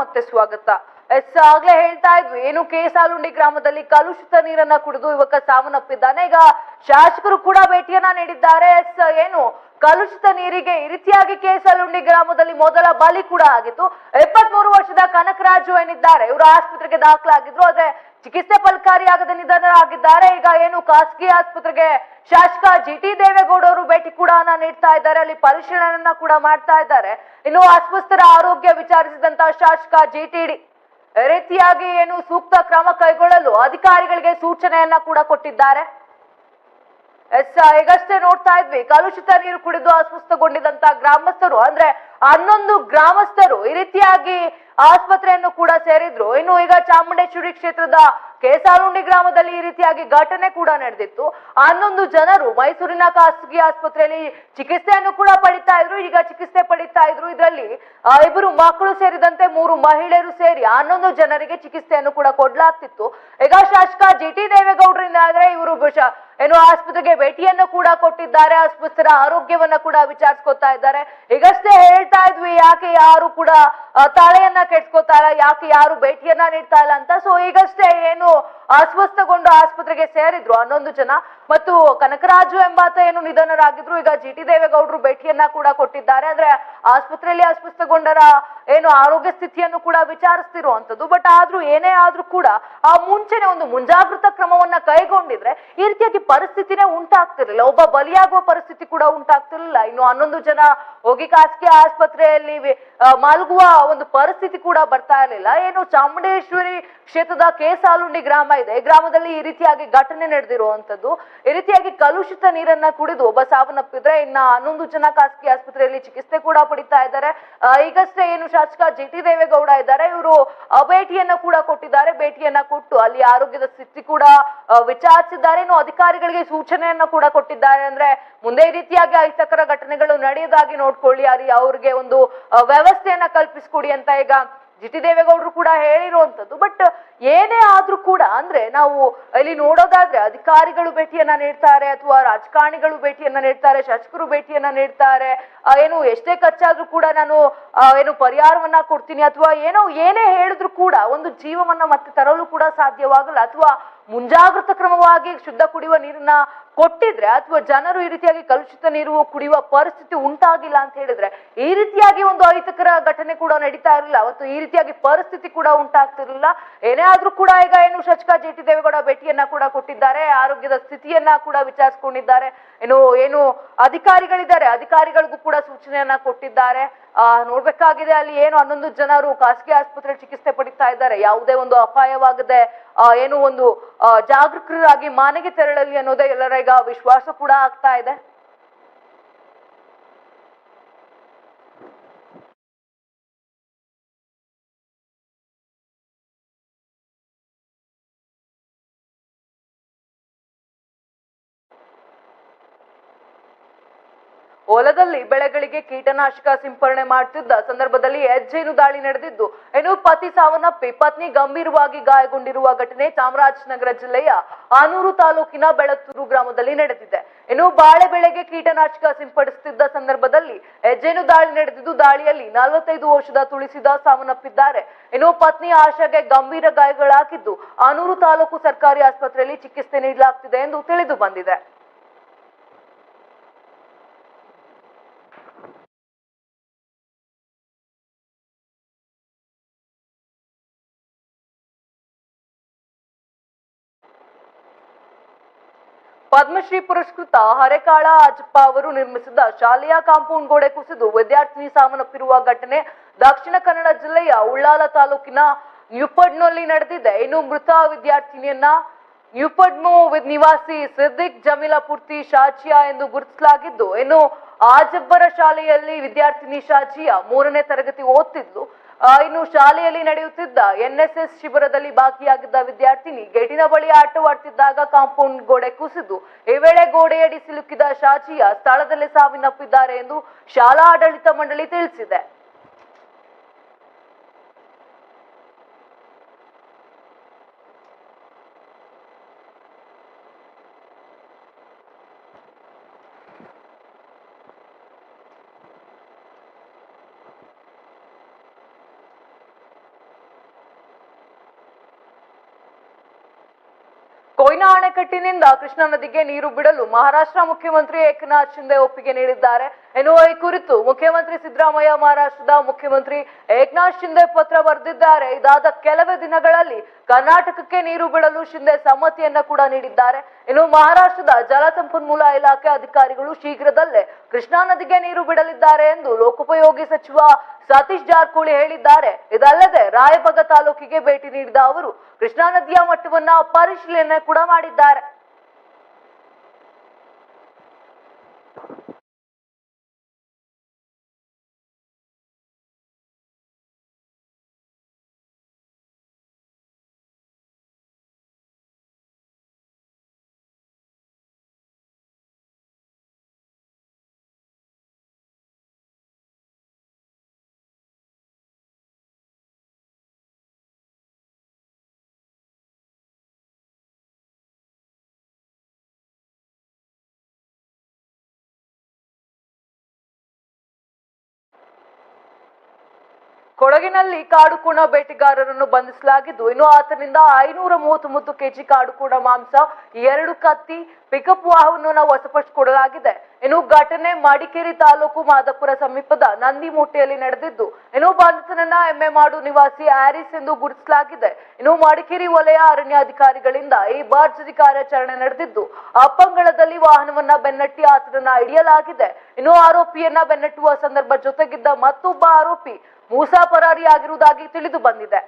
ಮತ್ತೆ ಸ್ವಾಗತ. ಎಸ್, ಆಗ್ಲೇ ಹೇಳ್ತಾ ಇದ್ವಿ, ಏನು ಕೇಸಾಲುಂಡಿ ಗ್ರಾಮದಲ್ಲಿ ಕಲುಷಿತ ನೀರನ್ನ ಕುಡಿದು ಯುವಕ ಸಾವನ್ನಪ್ಪಿದ್ದಾನೆ. ಈಗ ಶಾಸಕರು ಕೂಡ ಭೇಟಿಯನ್ನ ನೀಡಿದ್ದಾರೆ. ಎಸ್, ಏನು, ಕಲುಷಿತ ನೀರಿಗೆ ಈ ರೀತಿಯಾಗಿ ಕೆಸಾಲುಂಡಿ ಗ್ರಾಮದಲ್ಲಿ ಮೊದಲ ಬಲಿ ಕೂಡ ಆಗಿತ್ತು. ಎಪ್ಪತ್ಮೂರು ವರ್ಷದ ಕನಕರಾಜು ಏನಿದ್ದಾರೆ, ಇವರು ಆಸ್ಪತ್ರೆಗೆ ದಾಖಲಾಗಿದ್ರು. ಆದ್ರೆ ಚಿಕಿತ್ಸೆ ಫಲಕಾರಿಯಾಗದ ನಿಧನರಾಗಿದ್ದಾರೆ. ಈಗ ಏನು ಖಾಸಗಿ ಆಸ್ಪತ್ರೆಗೆ ಶಾಸಕ ಜಿ ಟಿ ದೇವೇಗೌಡ ಅವರು ಭೇಟಿ ಕೂಡ ನೀಡ್ತಾ ಇದ್ದಾರೆ. ಅಲ್ಲಿ ಪರಿಶೀಲನೆಯನ್ನ ಕೂಡ ಮಾಡ್ತಾ ಇದ್ದಾರೆ. ಇನ್ನು ಅಸ್ವಸ್ಥರ ಆರೋಗ್ಯ ವಿಚಾರಿಸಿದಂತ ಶಾಸಕ ಜಿ ಟಿ ಡಿ ರೀತಿಯಾಗಿ ಏನು ಸೂಕ್ತ ಕ್ರಮ ಕೈಗೊಳ್ಳಲು ಅಧಿಕಾರಿಗಳಿಗೆ ಸೂಚನೆಯನ್ನ ಕೂಡ ಕೊಟ್ಟಿದ್ದಾರೆ. ಎಸ್, ಈಗಷ್ಟೇ ನೋಡ್ತಾ ಇದ್ವಿ. ಕಲುಷಿತ ನೀರು ಕುಡಿದು ಅಸ್ವಸ್ಥಗೊಂಡಿದಂತ ಗ್ರಾಮಸ್ಥರು, ಅಂದ್ರೆ ಹನ್ನೊಂದು ಗ್ರಾಮಸ್ಥರು ಈ ರೀತಿಯಾಗಿ ಆಸ್ಪತ್ರೆಯನ್ನು ಕೂಡ ಸೇರಿದ್ರು. ಇನ್ನು ಈಗ ಚಾಮುಂಡೇಶ್ವರಿ ಕ್ಷೇತ್ರದ ಕೇಸಾಲುಂಡಿ ಗ್ರಾಮದಲ್ಲಿ ಈ ರೀತಿಯಾಗಿ ಘಟನೆ ಕೂಡ ನಡೆದಿತ್ತು. ಹನ್ನೊಂದು ಜನರು ಮೈಸೂರಿನ ಖಾಸಗಿ ಆಸ್ಪತ್ರೆಯಲ್ಲಿ ಚಿಕಿತ್ಸೆಯನ್ನು ಕೂಡ ಪಡಿತಾ ಇದ್ರು. ಈಗ ಚಿಕಿತ್ಸೆ ಪಡಿತಾ ಇದ್ರು. ಇದರಲ್ಲಿ ಇಬ್ಬರು ಮಕ್ಕಳು ಸೇರಿದಂತೆ ಮೂರು ಮಹಿಳೆಯರು ಸೇರಿ ಹನ್ನೊಂದು ಜನರಿಗೆ ಚಿಕಿತ್ಸೆಯನ್ನು ಕೂಡ ಕೊಡ್ಲಾಗ್ತಿತ್ತು. ಈಗ ಶಾಸಕ ಜಿ ಟಿ ದೇವೇಗೌಡರಿಂದ ಆದ್ರೆ ಇವರು ಏನು ಆಸ್ಪತ್ರೆಗೆ ಭೇಟಿಯನ್ನು ಕೂಡ ಕೊಟ್ಟಿದ್ದಾರೆ. ಆಸ್ಪತ್ರೆಯ ಆರೋಗ್ಯವನ್ನ ಕೂಡ ವಿಚಾರಿಸ್ಕೊತಾ ಇದ್ದಾರೆ. ಈಗಷ್ಟೇ ಹೇಳ್ತಾ ಹೇಳ್ತಾ ಇದ್ವಿ, ಯಾಕೆ ಯಾರು ಕೂಡ ತಾಳೆಯನ್ನ ಕೆಡ್ಸ್ಕೋತಾ ಇಲ್ಲ, ಯಾಕೆ ಯಾರು ಭೇಟಿಯನ್ನ ನೀಡ್ತಾ ಇಲ್ಲ ಅಂತ. ಸೊ ಈಗಷ್ಟೇ ಏನು ಅಸ್ವಸ್ಥಗೊಂಡು ಆಸ್ಪತ್ರೆಗೆ ಸೇರಿದ್ರು ಹನ್ನೊಂದು ಜನ. ಮತ್ತು ಕನಕರಾಜು ಎಂಬಾತ ಏನು ನಿಧನರಾಗಿದ್ರು. ಈಗ ಜಿ ಟಿ ದೇವೇಗೌಡರು ಭೇಟಿಯನ್ನ ಕೂಡ ಕೊಟ್ಟಿದ್ದಾರೆ. ಅಂದ್ರೆ ಆಸ್ಪತ್ರೆಯಲ್ಲಿ ಅಸ್ವಸ್ಥಗೊಂಡರ ಏನು ಆರೋಗ್ಯ ಸ್ಥಿತಿಯನ್ನು ಕೂಡ ವಿಚಾರಿಸ್ತಿರುವಂತದ್ದು ಬಟ್ ಆದ್ರೂ ಏನೇ ಆದ್ರೂ ಕೂಡ ಆ ಮುಂಚೆನೆ ಒಂದು ಮುಂಜಾಗ್ರತಾ ಕ್ರಮವನ್ನ ಕೈಗೊಂಡಿದ್ರೆ ಈ ರೀತಿಯಾಗಿ ಪರಿಸ್ಥಿತಿನೇ ಉಂಟಾಗ್ತಿರ್ಲಿಲ್ಲ. ಒಬ್ಬ ಬಲಿಯಾಗುವ ಪರಿಸ್ಥಿತಿ ಕೂಡ ಉಂಟಾಗ್ತಿರ್ಲಿಲ್ಲ. ಇನ್ನು ಹನ್ನೊಂದು ಜನ ಹೋಗಿ ಖಾಸಗಿ ಆಸ್ಪತ್ರೆಯಲ್ಲಿ ವಿ- ಆ, ಮಲಗುವ ಒಂದು ಪರಿಸ್ಥಿತಿ ಕೂಡ ಬರ್ತಾ ಇರಲಿಲ್ಲ. ಏನು ಚಾಮುಂಡೇಶ್ವರಿ ಕ್ಷೇತ್ರದ ಕೇಸಾಲುಂಡಿ ಗ್ರಾಮ ಇದೆ. ಗ್ರಾಮದಲ್ಲಿ ಈ ರೀತಿಯಾಗಿ ಘಟನೆ ನಡೆದಿರುವಂತದ್ದು ಈ ರೀತಿಯಾಗಿ ಕಲುಷಿತ ನೀರನ್ನ ಕುಡಿದು ಒಬ್ಬ ಸಾವನ್ನಪ್ಪಿದ್ರೆ ಇನ್ನ ಹನ್ನೊಂದು ಜನ ಖಾಸಗಿ ಆಸ್ಪತ್ರೆಯಲ್ಲಿ ಚಿಕಿತ್ಸೆ ಕೂಡ ಪಡಿತಾ ಇದ್ದಾರೆ. ಈಗಷ್ಟೇ ಏನು ಶಾಸಕ ಜಿ ಟಿ ದೇವೇಗೌಡ ಇದ್ದಾರೆ. ಇವರು ಭೇಟಿಯನ್ನ ಕೂಡ ಕೊಟ್ಟಿದ್ದಾರೆ. ಭೇಟಿಯನ್ನ ಕೊಟ್ಟು ಅಲ್ಲಿ ಆರೋಗ್ಯದ ಸ್ಥಿತಿ ಕೂಡ ವಿಚಾರಿಸಿದ್ದಾರೆ. ಇನ್ನು ಅಧಿಕಾರಿಗಳಿಗೆ ಸೂಚನೆಯನ್ನ ಕೂಡ ಕೊಟ್ಟಿದ್ದಾರೆ. ಅಂದ್ರೆ ಮುಂದೆ ಈ ರೀತಿಯಾಗಿ ಅಹಿತಕರ ಘಟನೆಗಳು ನಡೆಯದಾಗಿ ನೋಡ್ಕೊಳ್ಳಿ. ಅಲ್ಲಿ ಅವ್ರಿಗೆ ಒಂದು ಆ, ವ್ಯವಸ್ಥೆಯನ್ನ ಕಲ್ಪಿಸ್ಕೊಡಿ ಅಂತ ಈಗ ಜಿ ಟಿ ದೇವೇಗೌಡರು ಕೂಡ ಹೇಳಿರುವಂತದ್ದು. ಬಟ್ ಏನೇ ಆದ್ರೂ ಕೂಡ, ಅಂದ್ರೆ ನಾವು ಇಲ್ಲಿ ನೋಡೋದಾದ್ರೆ ಅಧಿಕಾರಿಗಳು ಭೇಟಿಯನ್ನ ನೀಡ್ತಾರೆ, ಅಥವಾ ರಾಜಕಾರಣಿಗಳು ಭೇಟಿಯನ್ನ ನೀಡ್ತಾರೆ, ಶಾಸಕರು ಭೇಟಿಯನ್ನ ನೀಡ್ತಾರೆ ಏನು ಎಷ್ಟೇ ಖರ್ಚಾದ್ರೂ ಕೂಡ ನಾನು ಏನು ಪರಿಹಾರವನ್ನ ಕೊಡ್ತೀನಿ, ಅಥವಾ ಏನೋ ಏನೇ ಹೇಳಿದ್ರು ಕೂಡ ಒಂದು ಜೀವವನ್ನ ಮತ್ತೆ ತರಲು ಕೂಡ ಸಾಧ್ಯವಾಗಲ್ಲ, ಅಥವಾ ಮುಂಜಾಗ್ರತಾ ಕ್ರಮವಾಗಿ ಶುದ್ಧ ಕುಡಿಯುವ ನೀರನ್ನ ಕೊಟ್ಟಿದ್ರೆ, ಅಥವಾ ಜನರು ಈ ರೀತಿಯಾಗಿ ಕಲುಷಿತ ನೀರು ಕುಡಿಯುವ ಪರಿಸ್ಥಿತಿ ಉಂಟಾಗಿಲ್ಲ ಅಂತ ಹೇಳಿದ್ರೆ, ಈ ರೀತಿಯಾಗಿ ಒಂದು ಅಹಿತಕರ ಘಟನೆ ಕೂಡ ನಡೀತಾ ಇರಲಿಲ್ಲ, ಅವತ್ತು ಈ ರೀತಿಯಾಗಿ ಪರಿಸ್ಥಿತಿ ಕೂಡ ಉಂಟಾಗ್ತಿರ್ಲಿಲ್ಲ, ಏನೇ ಆದ್ರೂ ಕೂಡ ಈಗ ಏನು ಶಚಿಕಾ ಜೆಟಿ ದೇವೇಗೌಡ ಭೇಟಿಯನ್ನ ಕೂಡ ಕೊಟ್ಟಿದ್ದಾರೆ, ಆರೋಗ್ಯದ ಸ್ಥಿತಿಯನ್ನ ಕೂಡ ವಿಚಾರಿಸಿಕೊಂಡಿದ್ದಾರೆ. ಏನು ಏನು ಅಧಿಕಾರಿಗಳಿದ್ದಾರೆ, ಅಧಿಕಾರಿಗಳಿಗೂ ಕೂಡ ಸೂಚನೆಯನ್ನ ಕೊಟ್ಟಿದ್ದಾರೆ. ನೋಡ್ಬೇಕಾಗಿದೆ ಅಲ್ಲಿ ಏನು ಹನ್ನೊಂದು ಜನರು ಖಾಸಗಿ ಆಸ್ಪತ್ರೆ ಚಿಕಿತ್ಸೆ ಪಡಿತಾ ಇದ್ದಾರೆ. ಯಾವುದೇ ಒಂದು ಅಪಾಯವಾಗದೆ ಏನು ಒಂದು ಜಾಗೃತರಾಗಿ ಮನೆಗೆ ತೆರಳಲಿ ಅನ್ನೋದೇ ಎಲ್ಲರ ಈಗ ವಿಶ್ವಾಸ ಕೂಡ ಆಗ್ತಾ ಇದೆ. ಹೊಲದಲ್ಲಿ ಬೆಳೆಗಳಿಗೆ ಕೀಟನಾಶಕ ಸಿಂಪರಣೆ ಮಾಡುತ್ತಿದ್ದ ಸಂದರ್ಭದಲ್ಲಿ ಹೆಜ್ಜೇನು ದಾಳಿ ನಡೆದಿದ್ದು ಏನು ಪತಿ ಸಾವನ್ನಪ್ಪಿ ಪತ್ನಿ ಗಂಭೀರವಾಗಿ ಗಾಯಗೊಂಡಿರುವ ಘಟನೆ ಚಾಮರಾಜನಗರ ಜಿಲ್ಲೆಯ ಆನೂರು ತಾಲೂಕಿನ ಬೆಳತ್ತೂರು ಗ್ರಾಮದಲ್ಲಿ ನಡೆದಿದೆ. ಇನ್ನು ಬಾಳೆ ಬೆಳೆಗೆ ಕೀಟನಾಶಕ ಸಿಂಪಡಿಸುತ್ತಿದ್ದ ಸಂದರ್ಭದಲ್ಲಿ ಹೆಜ್ಜೇನು ದಾಳಿ ನಡೆದಿದ್ದು, ದಾಳಿಯಲ್ಲಿ ನಲವತ್ತೈದು ವರ್ಷದ ತುಳಿಸಿದ ಸಾವನ್ನಪ್ಪಿದ್ದಾರೆ. ಇನ್ನು ಪತ್ನಿ ಆಶಾಗೆ ಗಂಭೀರ ಗಾಯಗಳಾಗಿದ್ದು, ಆನೂರು ತಾಲೂಕು ಸರ್ಕಾರಿ ಆಸ್ಪತ್ರೆಯಲ್ಲಿ ಚಿಕಿತ್ಸೆ ನೀಡಲಾಗ್ತಿದೆ ಎಂದು ತಿಳಿದು ಬಂದಿದೆ. ಪದ್ಮಶ್ರೀ ಪುರಸ್ಕೃತ ಹರೆಕಾಳ ಅಜ್ಜಪ್ಪ ಅವರು ನಿರ್ಮಿಸಿದ ಶಾಲೆಯ ಕಾಂಪೌಂಡ್ ಗೋಡೆ ಕುಸಿದು ವಿದ್ಯಾರ್ಥಿನಿ ಸಾವನ್ನಪ್ಪಿರುವ ಘಟನೆ ದಕ್ಷಿಣ ಕನ್ನಡ ಜಿಲ್ಲೆಯ ಉಳ್ಳಾಲ ತಾಲೂಕಿನ ನ್ಯೂಪಡ್ನಲ್ಲಿ ನಡೆದಿದೆ. ಇನ್ನು ಮೃತ ವಿದ್ಯಾರ್ಥಿನಿಯನ್ನ ನ್ಯೂಪಡ್ಮು ನಿವಾಸಿ ಸಿದ್ದಿಕ್ ಜಮೀಲಾಪುರ್ತಿ ಶಾಜಿಯಾ ಎಂದು ಗುರುತಿಸಲಾಗಿದ್ದು, ಇನ್ನು ಆಜಬ್ಬರ ಶಾಲೆಯಲ್ಲಿ ವಿದ್ಯಾರ್ಥಿನಿ ಶಾಜಿಯಾ ಮೂರನೇ ತರಗತಿ ಓದ್ತಿದ್ಲು. ಇನ್ನು ಶಾಲೆಯಲ್ಲಿ ನಡೆಯುತ್ತಿದ್ದ ಎನ್ಎಸ್ಎಸ್ ಶಿಬಿರದಲ್ಲಿ ಭಾಗಿಯಾಗಿದ್ದ ವಿದ್ಯಾರ್ಥಿನಿ ಗೇಟಿನ ಬಳಿ ಆಟವಾಡ್ತಿದ್ದಾಗ ಕಾಂಪೌಂಡ್ ಗೋಡೆ ಕುಸಿದು ಈ ವೇಳೆ ಗೋಡೆಯಡಿ ಸಿಲುಕಿದ ಶಾಜಿಯಾ ಸ್ಥಳದಲ್ಲೇ ಸಾವಿನಪ್ಪಿದ್ದಾರೆ ಎಂದು ಶಾಲಾ ಆಡಳಿತ ಮಂಡಳಿ ತಿಳಿಸಿದೆ. ಕೊಯ್ನಾ ಅಣೆಕಟ್ಟಿನಿಂದ ಕೃಷ್ಣಾ ನದಿಗೆ ನೀರು ಬಿಡಲು ಮಹಾರಾಷ್ಟ್ರ ಮುಖ್ಯಮಂತ್ರಿ ಏಕನಾಥ್ ಶಿಂದೆ ಒಪ್ಪಿಗೆ ನೀಡಿದ್ದಾರೆ. ಎನ್ನುವ ಈ ಕುರಿತು ಮುಖ್ಯಮಂತ್ರಿ ಸಿದ್ದರಾಮಯ್ಯ ಮಹಾರಾಷ್ಟ್ರದ ಮುಖ್ಯಮಂತ್ರಿ ಏಕನಾಥ್ ಶಿಂದೆ ಪತ್ರ ಬರೆದಿದ್ದಾರೆ. ಇದಾದ ಕೆಲವೇ ದಿನಗಳಲ್ಲಿ ಕರ್ನಾಟಕಕ್ಕೆ ನೀರು ಬಿಡಲು ಶಿಂದೆ ಸಮ್ಮತಿಯನ್ನ ಕೂಡ ನೀಡಿದ್ದಾರೆ. ಇನ್ನು ಮಹಾರಾಷ್ಟ್ರದ ಜಲಸಂಪನ್ಮೂಲ ಇಲಾಖೆ ಅಧಿಕಾರಿಗಳು ಶೀಘ್ರದಲ್ಲೇ ಕೃಷ್ಣಾ ನದಿಗೆ ನೀರು ಬಿಡಲಿದ್ದಾರೆ ಎಂದು ಲೋಕೋಪಯೋಗಿ ಸಚಿವ ಸತೀಶ್ ಜಾರಕಿಹೊಳಿ ಹೇಳಿದ್ದಾರೆ. ಇದಲ್ಲದೆ ರಾಯಭಾಗ ತಾಲೂಕಿಗೆ ಭೇಟಿ ನೀಡಿದ ಅವರು, ಕೃಷ್ಣಾ ನದಿಯ ಮಟ್ಟವನ್ನ ಪರಿಶೀಲನೆ ಕೂಡ ಮಾಡಿದ್ದಾರೆ. ಕೊಡಗಿನಲ್ಲಿ ಕಾಡುಕೋಣ ಬೇಟೆಗಾರರನ್ನು ಬಂಧಿಸಲಾಗಿದ್ದು, ಇನ್ನು ಆತನಿಂದ ಐನೂರ ಮೂವತ್ತೊಂಬತ್ತು ಕೆಜಿ ಕಾಡುಕೋಣ ಮಾಂಸ, ಎರಡು ಕತ್ತಿ ಪಿಕಪ್ ವಾಹನವನ್ನು ವಶಪಡಿಸಿಕೊಡಲಾಗಿದೆ. ಇನ್ನು ಘಟನೆ ಮಡಿಕೇರಿ ತಾಲೂಕು ಮಾದಪುರ ಸಮೀಪದ ನಂದಿಮೂಟೆಯಲ್ಲಿ ನಡೆದಿದ್ದು, ಇನ್ನು ಬಂಧಿತನನ್ನ ಎಮ್ಮೆಮಾಡು ನಿವಾಸಿ ಆರಿಸ್ ಎಂದು ಗುರುತಿಸಲಾಗಿದೆ. ಇನ್ನು ಮಡಿಕೇರಿ ವಲಯ ಅರಣ್ಯಾಧಿಕಾರಿಗಳಿಂದ ಈ ಭರ್ಜರಿ ಕಾರ್ಯಾಚರಣೆ ನಡೆದಿದ್ದು, ಅಪ್ಪಂಗಳದಲ್ಲಿ ವಾಹನವನ್ನ ಬೆನ್ನಟ್ಟಿ ಆತನನ್ನ ಹಿಡಿಯಲಾಗಿದೆ. ಇನ್ನು ಆರೋಪಿಯನ್ನ ಬೆನ್ನಟ್ಟುವ ಸಂದರ್ಭ ಜೊತೆಗಿದ್ದ ಮತ್ತೊಬ್ಬ ಆರೋಪಿ ಮೂಸಾ ಪರಾರಿಯಾಗಿರುವುದಾಗಿ ತಿಳಿದು ಬಂದಿದೆ.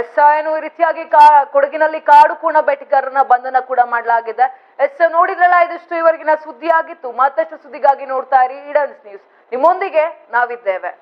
ಎಸ್ ಏನು ಈ ರೀತಿಯಾಗಿ ಕಾ, ಕೊಡಗಿನಲ್ಲಿ ಕಾಡು ಕೂಣ ಬೇಟೆಗಾರರನ್ನ ಬಂಧನ ಕೂಡ ಮಾಡಲಾಗಿದೆ. ಎಸ್ ನೋಡಿದ್ರಲ್ಲ, ಇದಿಷ್ಟು ಇವರೆಗಿನ ಸುದ್ದಿ ಆಗಿತ್ತು ಮತ್ತಷ್ಟು ಸುದ್ದಿಗಾಗಿ ನೋಡ್ತಾ ಇರಿ ಈಡನ್ಸ್ ನ್ಯೂಸ್ ನಿಮ್ಮೊಂದಿಗೆ ನಾವಿದ್ದೇವೆ.